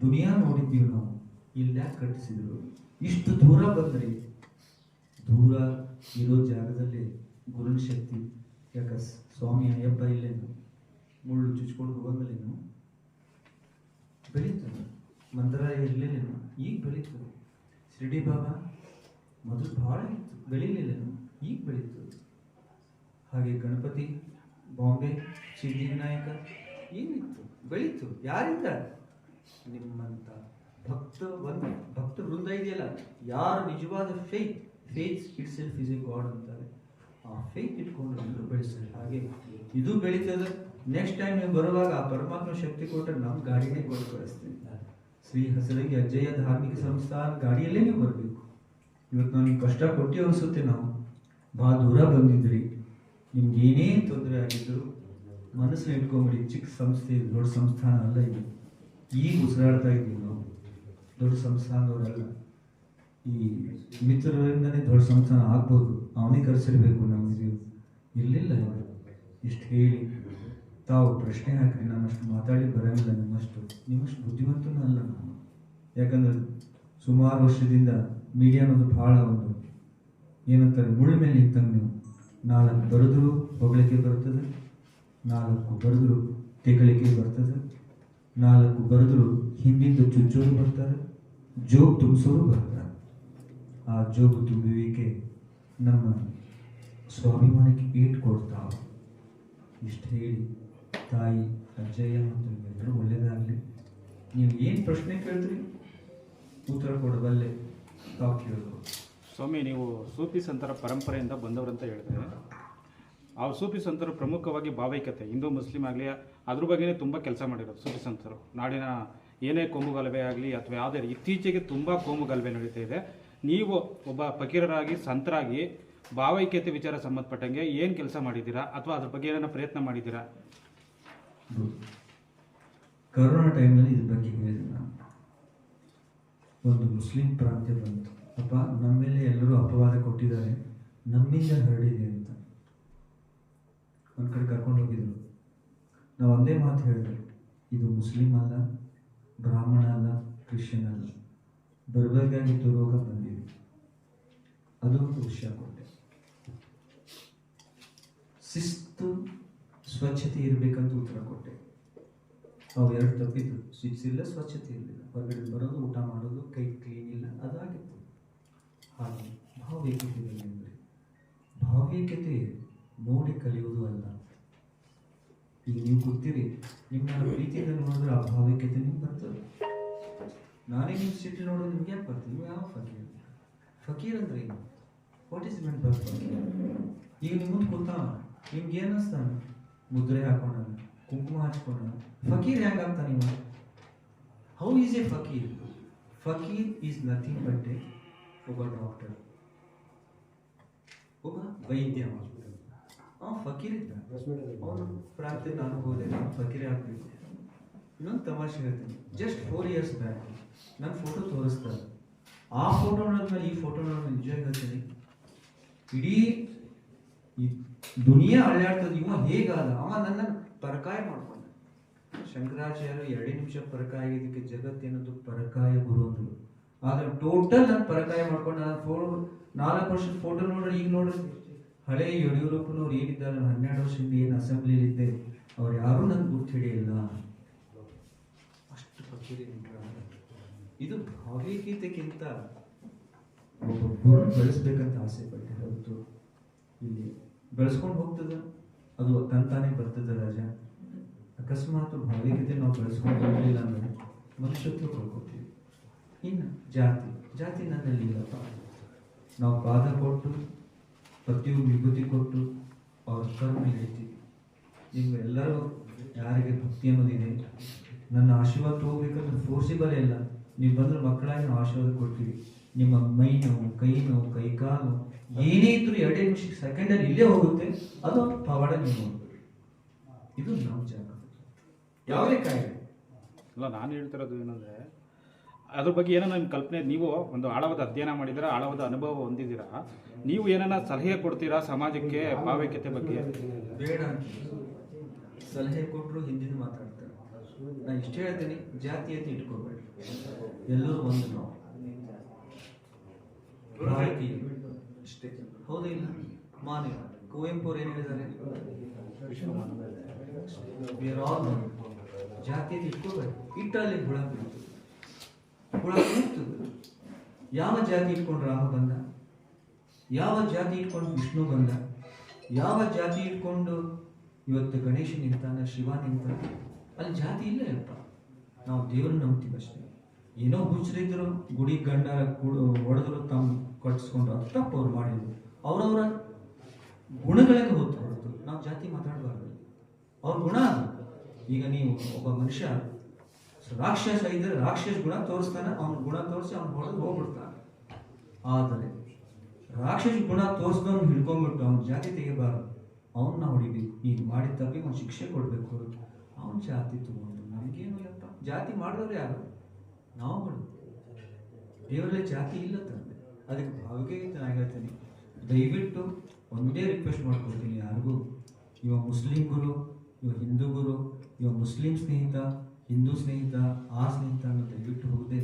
Speaker 1: ದುನಿಯಾ ನೋಡಿದ್ದೀವಿ ನಾವು. ಇಲ್ಲಿ ಯಾಕೆ ಕಟ್ಟಿಸಿದ್ರು? ಇಷ್ಟು ದೂರ ಬಂದ್ರಿ. ದೂರ ಇರೋ ಜಾಗದಲ್ಲಿ ಗುರುನ ಶಕ್ತಿ. ಯಾಕ ಸ್ವಾಮಿ ಅಯ್ಯಪ್ಪ ಇಲ್ಲೇನು? ಮುಳ್ಳು ಚುಚ್ಕೊಂಡು ಹೋಗಂಗಲೇನು ಬೆಳೀತದೆ ಮಂತ್ರಾಲಯ ಇರಲಿಲ್ಲೇನು? ಈಗ ಬೆಳೀತದೆ ಶಿರ್ಡಿ ಬಾಬಾ ಮೊದಲು ಭಾಳ ಇತ್ತು. ಬೆಳೀಲಿಲ್ಲೇನು? ಈಗ ಬೆಳೀತದೆ ಹಾಗೆ ಗಣಪತಿ ಬಾಂಬೆ ಸಿದ್ಧಿವಿನಾಯಕ ಏನಿತ್ತು? ಬೆಳೀತು. ಯಾರಿಂದ ನಿಮ್ಮಂತ ಭಕ್ತ ಒಂದು ಭಕ್ತ ವೃಂದ ಇದೆಯಲ್ಲ? ಯಾರು ನಿಜವಾದ faith faith itself is a god ಅಂತಾರೆ. ಆ ಫೇತ್ ಇಟ್ಕೊಂಡು ಎಲ್ಲರೂ ಬೆಳೆಸ್ತಾರೆ. ಹಾಗೆ ಇದು ಬೆಳೀತದೆ. ನೆಕ್ಸ್ಟ್ ಟೈಮ್ ನೀವು ಬರುವಾಗ ಆ ಪರಮಾತ್ಮ ಶಕ್ತಿ ಕೊಟ್ಟರೆ ನಮ್ಮ ಗಾಡಿನೇ ಕೊಟ್ಟು ಕಳಿಸ್ತೀನಿ. ಶ್ರೀ ಹಸರಂಗಿ ಅಜ್ಜಯ್ಯ ಧಾರ್ಮಿಕ ಸಂಸ್ಥಾನ ಗಾಡಿಯಲ್ಲೇ ನೀವು ಬರಬೇಕು. ಇವತ್ತು ನಿಮ್ಗೆ ಕಷ್ಟ ಕೊಟ್ಟಿ ಅನಿಸುತ್ತೆ ನಾವು. ಭಾಳ ದೂರ ಬಂದಿದ್ರಿ. ನಿಮ್ಗೆ ತೊಂದರೆ ಆಗಿದ್ರು ಮನಸ್ಸು ಇಟ್ಕೊಂಬಿಡಿ, ಚಿಕ್ಕ ಸಂಸ್ಥೆ, ದೊಡ್ಡ ಸಂಸ್ಥಾನ ಅಲ್ಲ ಇದು. ಈಗ ಉಸಿರಾಡ್ತಾ ಇದ್ದೀವಿ ನಾವು. ದೊಡ್ಡ ಸಂಸ್ಥಾನದವರಲ್ಲ. ಈ ಮಿತ್ರರಿಂದನೇ ದೊಡ್ಡ ಸಂಸ್ಥಾನ ಆಗ್ಬೋದು. ಅವನೇ ಕರೆಸಿರ್ಬೇಕು ನಮಗೆ ಇರಲಿಲ್ಲ ಇಷ್ಟು ಹೇಳಿ. ತಾವು ಪ್ರಶ್ನೆ ಹಾಕ್ರಿ ನನ್ನಷ್ಟು ಮಾತಾಡಿ ಬರಂಗಿಲ್ಲ ನಿಮ್ಮಷ್ಟು. ನಿಮ್ಮಷ್ಟು ಬುದ್ಧಿವಂತನೂ ಅಲ್ಲ ನಾನು. ಯಾಕಂದ್ರೆ ಸುಮಾರು ವರ್ಷದಿಂದ ಮೀಡಿಯಾ ಒಂದು ಭಾಳ ಒಂದು ಏನಂತಾರೆ, ಮುಳ್ಳ ಮೇಲೆ ನಿಂತಂಗೆ ನೀವು. ನಾಲ್ಕು ಬರೆದ್ರು ಹೊಗಳಿಕೆ ಬರ್ತದೆ. ನಾಲ್ಕು ಬರೆದ್ರು ತೆಗಳಿಕೆ ಬರ್ತದೆ. ನಾಲ್ಕು ಬರೆದ್ರು ಹಿಂದಿಂದ ಚುಚ್ಚೋರು ಬರ್ತಾರೆ. ಜೋಗ್ ತುಂಬಿಸೋರು ಬರ್ತಾರೆ. ಆ ಜೋಗ್ ತುಂಬುವಿಕೆ ನಮ್ಮ ಸ್ವಾಭಿಮಾನಕ್ಕೆ ಏಟ್ ಕೊಡ್ತಾವ ಇಷ್ಟು ಹೇಳಿ, ತಾಯಿ, ಅಜ್ಜಯ್ಯ ಮತ್ತು ನಿಮ್ಮೆಲ್ಲರೂ ಒಳ್ಳೆಯದಾಗಲಿ ನೀವು ಏನು ಪ್ರಶ್ನೆ ಕೇಳಿದ್ರಿ ಉತ್ತರ ಕೊಡಬಲ್ಲೆ ತಾವು ಕೇಳಬೇಕು
Speaker 2: ಸ್ವಾಮಿ, ನೀವು ಸೂಫಿ ಸಂತರ ಪರಂಪರೆಯಿಂದ ಬಂದವರಂತ ಹೇಳಿದ್ರೆ ಆ ಸೂಫಿ ಸಂತರು ಪ್ರಮುಖವಾಗಿ ಭಾವೈಕ್ಯತೆ, ಹಿಂದೂ, ಮುಸ್ಲಿಂ ಆಗಲಿ, ಅದ್ರ ಬಗ್ಗೆನೇ ತುಂಬ ಕೆಲಸ ಮಾಡಿರೋದು ಸೂಫಿ ಸಂತರು. ನಾಡಿನ ಏನೇ ಕೋಮುಗಲಭೆ ಆಗಲಿ ಅಥವಾ ಯಾವುದೇ ಇತ್ತೀಚೆಗೆ ತುಂಬ ಕೋಮುಗಲಭೆ ನಡೀತಾ ಇದೆ. ನೀವು ಒಬ್ಬ ಫಕೀರರಾಗಿ, ಸಂತರಾಗಿ ಭಾವೈಕ್ಯತೆ ವಿಚಾರ ಸಂಬಂಧಪಟ್ಟಂಗೆ ಏನು ಕೆಲಸ ಮಾಡಿದ್ದೀರಾ? ಅಥವಾ ಅದ್ರ ಬಗ್ಗೆ ಏನಾರ ಪ್ರಯತ್ನ ಮಾಡಿದ್ದೀರಾ?
Speaker 1: ಕರೋನಾ ಟೈಮಲ್ಲಿ ಇದ್ರ ಬಗ್ಗೆ ಒಂದು ಮುಸ್ಲಿಂ ಪ್ರಾಂತ್ಯ ಬಂತು. ಅಪ್ಪ ನಮ್ಮ ಮೇಲೆ ಎಲ್ಲರೂ ಅಪವಾದ ಕೊಟ್ಟಿದ್ದಾರೆ. ನಮ್ಮಿಂದ ಹರಡಿದೆ ಅಂತ. ಒಂದು ಕಡೆ ಕರ್ಕೊಂಡು ಹೋಗಿದ್ರು. ನಾವು ಒಂದೇ ಮಾತು ಹೇಳಿದ್ರು. ಇದು ಮುಸ್ಲಿಂ ಅಲ್ಲ, ಬ್ರಾಹ್ಮಣ ಅಲ್ಲ, ಕ್ರಿಶ್ಚಿಯನ್ ಅಲ್ಲ. ಬರ್ಬರ್ಗಾಗಿ ರೋಗ ಬಂದಿದೆ ಅದು ವಿಷಯ ಕೊಟ್ಟೆ. ಶಿಸ್ತು, ಸ್ವಚ್ಛತೆ ಇರಬೇಕಂತ ಉತ್ತರ ಕೊಟ್ಟೆ. ಅವು ಎರಡು ತಪ್ಪಿದ್ರು. ಶಿಸ್ತಿಲ್ಲ, ಸ್ವಚ್ಛತೆ ಇರಲಿಲ್ಲ. ಹೊರಗಡೆ ಬರೋದು, ಊಟ ಮಾಡೋದು, ಕೈ ಕ್ಲೀನ್ ಇಲ್ಲ. ಅದಾಗಿತ್ತು. ಹಾಗೆ ಭಾವೈಕ್ಯತೆಯಲ್ಲಿ ಅಂದರೆ ಭಾವೈಕ್ಯತೆ ನೋಡಿ ಕಲಿಯುವುದು ಅಲ್ಲ. ಈಗ ನೀವು ಗೊತ್ತೀರಿ ನಿಮ್ಮ ಪ್ರೀತಿಯಿಂದ ನೋಡಿದ್ರೆ ಆ ಭಾವೈಕ್ಯತೆ ನಿಮ್ಗೆ ಬರ್ತದೆ. ನಾನೇ ನಿಮ್ಮ ಸಿಟ್ಟು ನೋಡೋದು ನಿಮ್ಗೆ ಯಾಕೆ ಬರ್ತೀನಿ ನೀವು ಯಾವ ಫಕೀರ್? ಫಕೀರ್ ಅಂದ್ರೆ ಏನು? ವಾಟ್ ಇಸ್ ಮೆಂಟ್ ಬರ್ ಈಗ ನಿಮ್ಮ ಮುಂದೆ ಕೂತಾವ ನಿಮ್ಗೆ ಏನು ಅನಿಸ್ತಾನ? ಮುದ್ರೆ ಹಾಕೋಣ ಕುಂಕುಮ ಹಚ್ಕೋಣ ಫಕೀರ್ ಯಾಕೆ ಆಗ್ತಾನೆ ನೀವು how is a fakir? Fakir is nothing but a ಒಬ್ಬ ಡಾಕ್ಟರ್ ಒಬ್ಬ ವೈದ್ಯ ಅವ ಫಕೀರ್ ಇದ್ದ ಅವನು ಪ್ರಾಂತ್ಯ ನಾನು ಹೋದೆ. ನಾನು ಫಕೀರೇ ಆಗ್ಬೇಕು. ಇನ್ನೊಂದು ತಮಾಷೆ ಹೇಳ್ತೀನಿ. ಜಸ್ಟ್ ಫೋರ್ ಇಯರ್ಸ್ ಬ್ಯಾಕ್ ನನ್ನ ಫೋಟೋ ತೋರಿಸ್ತಾರೆ ಆ ಫೋಟೋ ನೋಡಿದ್ಮೇಲೆ ಈ ಫೋಟೋ ನೋಡಿ ನಿಜ ಹೇಳ್ತೀನಿ. ಇಡೀ ಈ ದುನಿಯಾ ಅಳ್ಳಾಡ್ತದೆ ಇವ ಹೇಗಾದ? ಅವ ನನ್ನ ಪರಕಾಯ ಮಾಡ್ಕೊಂಡ. ಶಂಕರಾಚಾರ್ಯ ಎರಡೇ ನಿಮಿಷ ಪರಕಾಯ ಇದಕ್ಕೆ ಜಗತ್ತೇನದು ಪರಕಾಯ ಗುರು ಅಂದ್ರು. ಆದ್ರೆ ಟೋಟಲ್ ನಾನು ಪರಕಾಯ ಮಾಡ್ಕೊಂಡು ನಾನು ಫೋ ನಾಲ್ಕು ವರ್ಷದ ಫೋಟೋ ನೋಡ್ರಿ ಈಗ ನೋಡ್ರಿ. ಹಳೆ ಯಡಿಯೂರಪ್ಪನವ್ರು ಏನಿದ್ದಾರೆ ನಾನು ಹನ್ನೆರಡು ವರ್ಷದಿಂದ ಏನು ಅಸೆಂಬ್ಲಿಲಿ ಇದ್ದೆ ಅವ್ರು ಯಾರೂ ನನ್ಗೆ ಗುರ್ತು ಹಿಡಿಯಿಲ್ಲ. ಅಷ್ಟು ಕಚೇರಿ ಇದು ಭಾವಗೀತೆಗಿಂತ ಒಬ್ಬ ಗುರು ಬೆಳೆಸ್ಬೇಕಂತ ಆಸೆ ಪಟ್ಟೆ ಹೊರತು ಇಲ್ಲಿ ಬೆಳೆಸ್ಕೊಂಡು ಹೋಗ್ತದ. ಅದು ತಂತಾನೆ ಬರ್ತದೆ ರಾಜ. ಅಕಸ್ಮಾತ್ ಭಾವಗೀತೆ ನಾವು ಬೆಳೆಸ್ಕೊಂಡು ಹೋಗಲಿಲ್ಲ ಅಂದ್ರೆ ಮನುಷ್ಯತ್ವ ಕಳ್ಕೊತೀವಿ. ಇನ್ನು ಜಾತಿ. ಜಾತಿ ನನ್ನಲ್ಲಿ ಇಲ್ಲಪ್ಪ ನಾವು ಪಾದ ಕೊಟ್ಟು ಪ್ರತಿಯೊಂದು ವಿಭೂತಿ ಕೊಟ್ಟು, ಅವ್ರ ಕರ್ಮ ಹೇಳ್ತೀವಿ ನೀವು ಎಲ್ಲರೂ ಯಾರಿಗೆ ಭಕ್ತಿ ಅನ್ನೋದಿದೆ? ನನ್ನ ಆಶೀರ್ವಾದ ತಗೋಬೇಕಂದ್ರೆ ಫೋರ್ಸಿಬಲ್ ಇಲ್ಲ ನೀವು ಬಂದ್ರೆ ಮಕ್ಕಳಾಗಿ ನಾವು ಆಶೀರ್ವಾದ ಕೊಡ್ತೀವಿ. ನಿಮ್ಮ ಮೈ ನೋವು, ಕೈ ನೋವು, ಕೈ ಕಾಲು, ಏನೇ ಇದ್ರು ಎರಡೇ ನಿಮಿಷ ಸೆಕೆಂಡಲ್ಲಿ ಇಲ್ಲೇ ಹೋಗುತ್ತೆ. ಅದು ಪವಾಡ ನೀವು ಇದು ನಮ್ಮ ಜಾಗ. ಯಾವುದೇ ಕಾಯಿಲೆ.
Speaker 2: ಅಲ್ಲ, ನಾನು ಹೇಳ್ತಿರೋದು ಏನಂದರೆ ಅದ್ರ ಬಗ್ಗೆ ಏನೋ ನಿಮ್ಮ ಕಲ್ಪನೆ ನೀವು ಒಂದು ಆಳವಾದ ಅಧ್ಯಯನ ಮಾಡಿದ್ದೀರಾ ಆಳವಾದ ಅನುಭವ ಹೊಂದಿದ್ದೀರಾ? ನೀವು ಏನಾರ ಸಲಹೆ ಕೊಡ್ತೀರಾ ಸಮಾಜಕ್ಕೆ ಭಾವೈಕ್ಯತೆ ಬಗ್ಗೆ?
Speaker 1: ಬೇಡ ಅಂತ. ಸಲಹೆ ಕೊಟ್ಟರು ಹಿಂದಿನ ಮಾತಾಡ್ತಾರೆ. ನಾನು ಇಷ್ಟೇ ಹೇಳ್ತೀನಿ ಜಾತಿಯತೆ ಇಟ್ಕೋಬೇಡಿ. ಎಲ್ಲರೂ ಒಂದು ನಾವು. ಭಾರತೀಯ. ಇಷ್ಟೇ ಹೌದು ಇಲ್ಲ? ಮಾನವ ಕುವೆಂಪು ಅವ್ರು ಏನು ಹೇಳಿದ್ದಾರೆ? ಜಾತಿಯಲ್ಲಿ ಇಟ್ಕೋಬೇಡಿ. ಇಟ್ಟಲ್ಲಿ ಹುಳ ಯಾವ ಜಾತಿ ಇಟ್ಕೊಂಡು ರಾಮ ಬಂದ? ಯಾವ ಜಾತಿ ಇಟ್ಕೊಂಡು ವಿಷ್ಣು ಬಂದ? ಯಾವ ಜಾತಿ ಇಟ್ಕೊಂಡು ಇವತ್ತು ಗಣೇಶ ನಿಂತಾನ, ಶಿವ ನಿಂತಾನ? ಅಲ್ಲಿ ಜಾತಿ ಇಲ್ಲ ಅಪ್ಪ ನಾವು ದೇವ್ರನ್ನ ನಂಬ್ತೀವಿ ಅಷ್ಟೇ. ಏನೋ ಹುಚ್ಚರಿದ್ರು ಗುಡಿ ಗಂಡ ಹೊಡೆದ್ರು ತಮ್ಮ ಕಟ್ಸ್ಕೊಂಡು ಅದು ತಪ್ಪು ಅವ್ರು ಮಾಡಿದ್ರು ಅವರವರ ಗುಣಗಳಿಗೆ ಹೊತ್ತು ಹೊರತು ನಾವು ಜಾತಿ ಮಾತಾಡಬಾರ್ದು. ಅವ್ರ ಗುಣ ಈಗ ನೀವು ಒಬ್ಬ ಮನುಷ್ಯ ರಾಕ್ಷಸ ಇದ್ದರೆ ರಾಕ್ಷಸ ಗುಣ ತೋರಿಸ್ತಾನೆ, ಅವನ ಗುಣ ತೋರಿಸಿ ಅವ್ನು ಹೊಡೆದು ಹೋಗ್ಬಿಡ್ತಾನೆ. ಆದರೆ ರಾಕ್ಷಸ ಗುಣ ತೋರಿಸ್ದವ್ನು ಹಿಡ್ಕೊಂಡ್ಬಿಟ್ಟು ಅವ್ನ ಜಾತಿ ತೆಗಿಬಾರ್ದು. ಅವನ್ನ ಹೊಡಿಬೇಕು. ಈಗ ಮಾಡಿದ ತಪ್ಪಿಗೆ ಅವ್ನು ಶಿಕ್ಷೆ ಕೊಡಬೇಕು ಅವನು ಜಾತಿ ತಗೊಂಡು ನಮಗೇನು ಅಂತ. ಜಾತಿ ಮಾಡಿದವ್ರು ಯಾರು? ನಾವು ನಾವುಗಳು ದೇವರಲ್ಲಿ ಜಾತಿ ಇಲ್ಲ ತಂದೆ. ಅದಕ್ಕೆ ಭಾವಿಗೆ ನಾನು ಹೇಳ್ತೀನಿ ದಯವಿಟ್ಟು ಒಂದೇ ರಿಕ್ವೆಸ್ಟ್ ಮಾಡ್ಕೊಳ್ತೀನಿ ಯಾರಿಗೂ. ಇವ ಮುಸ್ಲಿಂ ಗುರು, ಇವ ಹಿಂದೂ ಗುರು, ಇವ ಮುಸ್ಲಿಂ ಸ್ನೇಹಿತ ಹಿಂದೂ ಸ್ನೇಹಿತ ಆ ಸ್ನೇಹಿತ ಅನ್ನೋ ದಯವಿಟ್ಟು ಹೋಗದೆ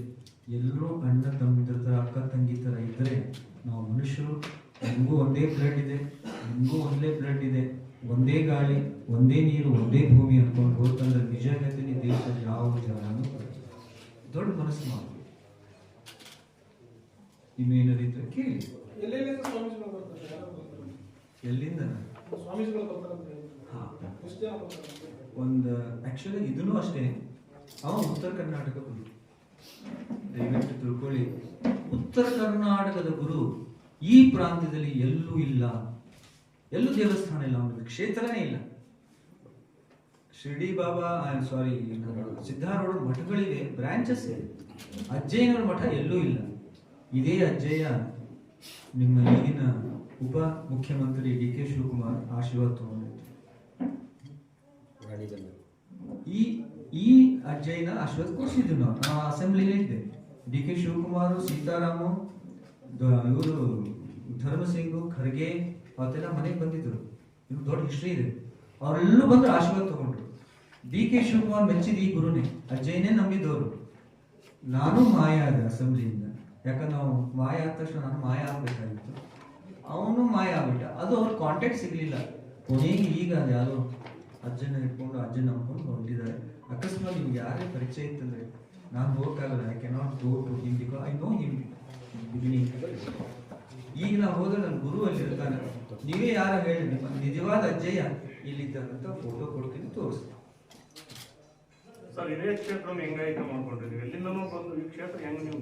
Speaker 1: ಎಲ್ಲರೂ ಅಣ್ಣ ತಮ್ಮಿದ್ರ ಥರ ಅಕ್ಕ ತಂಗಿ ಥರ ಇದ್ದರೆ ನಾವು ಮನುಷ್ಯರು ನಿಮಗೂ ಒಂದೇ ಬ್ಲಡ್ ಇದೆ ನಿಮಗೂ ಒಂದೇ ಬ್ಲಡ್ ಇದೆ ಒಂದೇ ಗಾಳಿ ಒಂದೇ ನೀರು ಒಂದೇ ಭೂಮಿ ಅನ್ಕೊಂಡು ಹೋಗ್ತಂದ್ರೆ ನಿಜ ಹೇಳ್ತೀನಿ ದೇಶದ ಯಾವ ಜನನೂ ದೊಡ್ಡ ಮನಸ್ಸು ಮಾಡಿ ಇನ್ನೇನಾದ್ರು ಇದ್ರೆ ಕೇಳಿ? ಎಲ್ಲಿಂದ. ಹಾ. ಒಂದು ಆ್ಯಕ್ಚುಲಿ ಇದೂ ಅಷ್ಟೇ. ಅವ ಉತ್ತರ ಕರ್ನಾಟಕ ಗುರು. ದಯವಿಟ್ಟು ತಿಳ್ಕೊಳ್ಳಿ. ಉತ್ತರ ಕರ್ನಾಟಕದ ಗುರು ಈ ಪ್ರಾಂತ್ಯದಲ್ಲಿ ಎಲ್ಲೂ ಇಲ್ಲ. ಎಲ್ಲೂ ದೇವಸ್ಥಾನ ಇಲ್ಲ ಅವನಿಗೆ ಕ್ಷೇತ್ರನೇ ಇಲ್ಲ. ಶಿರ್ಡಿ ಬಾಬಾ ಸಾರಿ ಸಿದ್ಧಾರೂಢ ಮಠಗಳಿವೆ ಬ್ರಾಂಚಸ್ ಇದೆ. ಅಜ್ಜಯ್ಯನವರ ಮಠ ಎಲ್ಲೂ ಇಲ್ಲ. ಇದೇ ಅಜ್ಜಯ್ಯ ನಿಮ್ಮ ಈಗಿನ ಉಪ ಮುಖ್ಯಮಂತ್ರಿ ಡಿ ಕೆ ಶಿವಕುಮಾರ್ ಆಶೀರ್ವಾದ ತಗೊಂಡಿದ್ರು ಈ ಈ ಅಜ್ಜಯ್ಯನ ಅಶ್ವಥ್ ಕೊಡಿಸಿದ್ವಿ ನಾವು ನಾವು ಅಸೆಂಬ್ಲಿಲೇ ಇದ್ದೆ. ಡಿ ಕೆ ಶಿವಕುಮಾರ್, ಸೀತಾರಾಮು ಇವರು ಧರ್ಮಸಿಂಗು, ಖರ್ಗೆ, ಅವತ್ತೆಲ್ಲ ಮನೆಗೆ ಬಂದಿದ್ರು. ಇನ್ನು ದೊಡ್ಡ ಹಿಸ್ಟ್ರಿ ಇದೆ. ಅವರೆಲ್ಲೂ ಬಂದು ಆಶೀರ್ವಾದ ತಗೊಂಡ್ರು. ಡಿ ಕೆ ಶಿವಕುಮಾರ್ ಮೆಚ್ಚಿದ ಈ ಗುರುನೇ. ಅಜ್ಜಯ್ಯನೇ ನಂಬಿದ್ದವರು ನಾನು ಮಾಯ ಆದ ಅಸೆಂಬ್ಲಿಯಿಂದ ಯಾಕಂದ್ರೆ ನಾವು ಮಾಯ ಆದ ತಕ್ಷಣ ನಾನು ಮಾಯ ಆಗ್ಬೇಕಾಗಿತ್ತು. ಅವನು ಮಾಯ ಆಗ್ಬಿಟ್ಟ. ಅದು ಅವ್ರ ಕಾಂಟ್ಯಾಕ್ಟ್ ಸಿಗ್ಲಿಲ್ಲ. ಕೊನೆಗೆ ಈಗ ಅದು ಯಾರೋ ಅಜ್ಜನ ಇಟ್ಕೊಂಡು ಅಜ್ಜನ ನಂಬ್ಕೊಂಡು ಹೊರಟಿದ್ದಾರೆ ಅಕಸ್ಮಾತ್ ನಿಮ್ಗೆ ಯಾರೇ ಪರಿಚಯ ಇತ್ತಂದ್ರೆ ನಾನು ಹೋಗಕ್ಕಾಗಲ್ಲ I cannot go to him because I know him beginning ಈಗ ನಾವು ಹೋದ್ರೆ ನನ್ನ ಗುರು ಅಲ್ಲಿ ಇರ್ತಾನೆ ನೀವೇ ಯಾರು ಹೇಳಿ, ನಿಮ್ಮ ನಿಜವಾದ ಅಜ್ಜಯ್ಯ ಇಲ್ಲಿದ್ದಾನಂತ ಫೋಟೋ ಕೊಡ್ತೀನಿ, ತೋರಿಸ್ತೀನಿ.
Speaker 3: ಸರ್, ಇದೇ ಕ್ಷೇತ್ರ ಹೆಂಗಾಯ್ತು ಮಾಡ್ಕೊಂಡಿದ್ದೀವಿ ಎಲ್ಲಿಂದನೂ ಬಂದು ಈ ಕ್ಷೇತ್ರ ಹೆಂಗ್ ನೀವು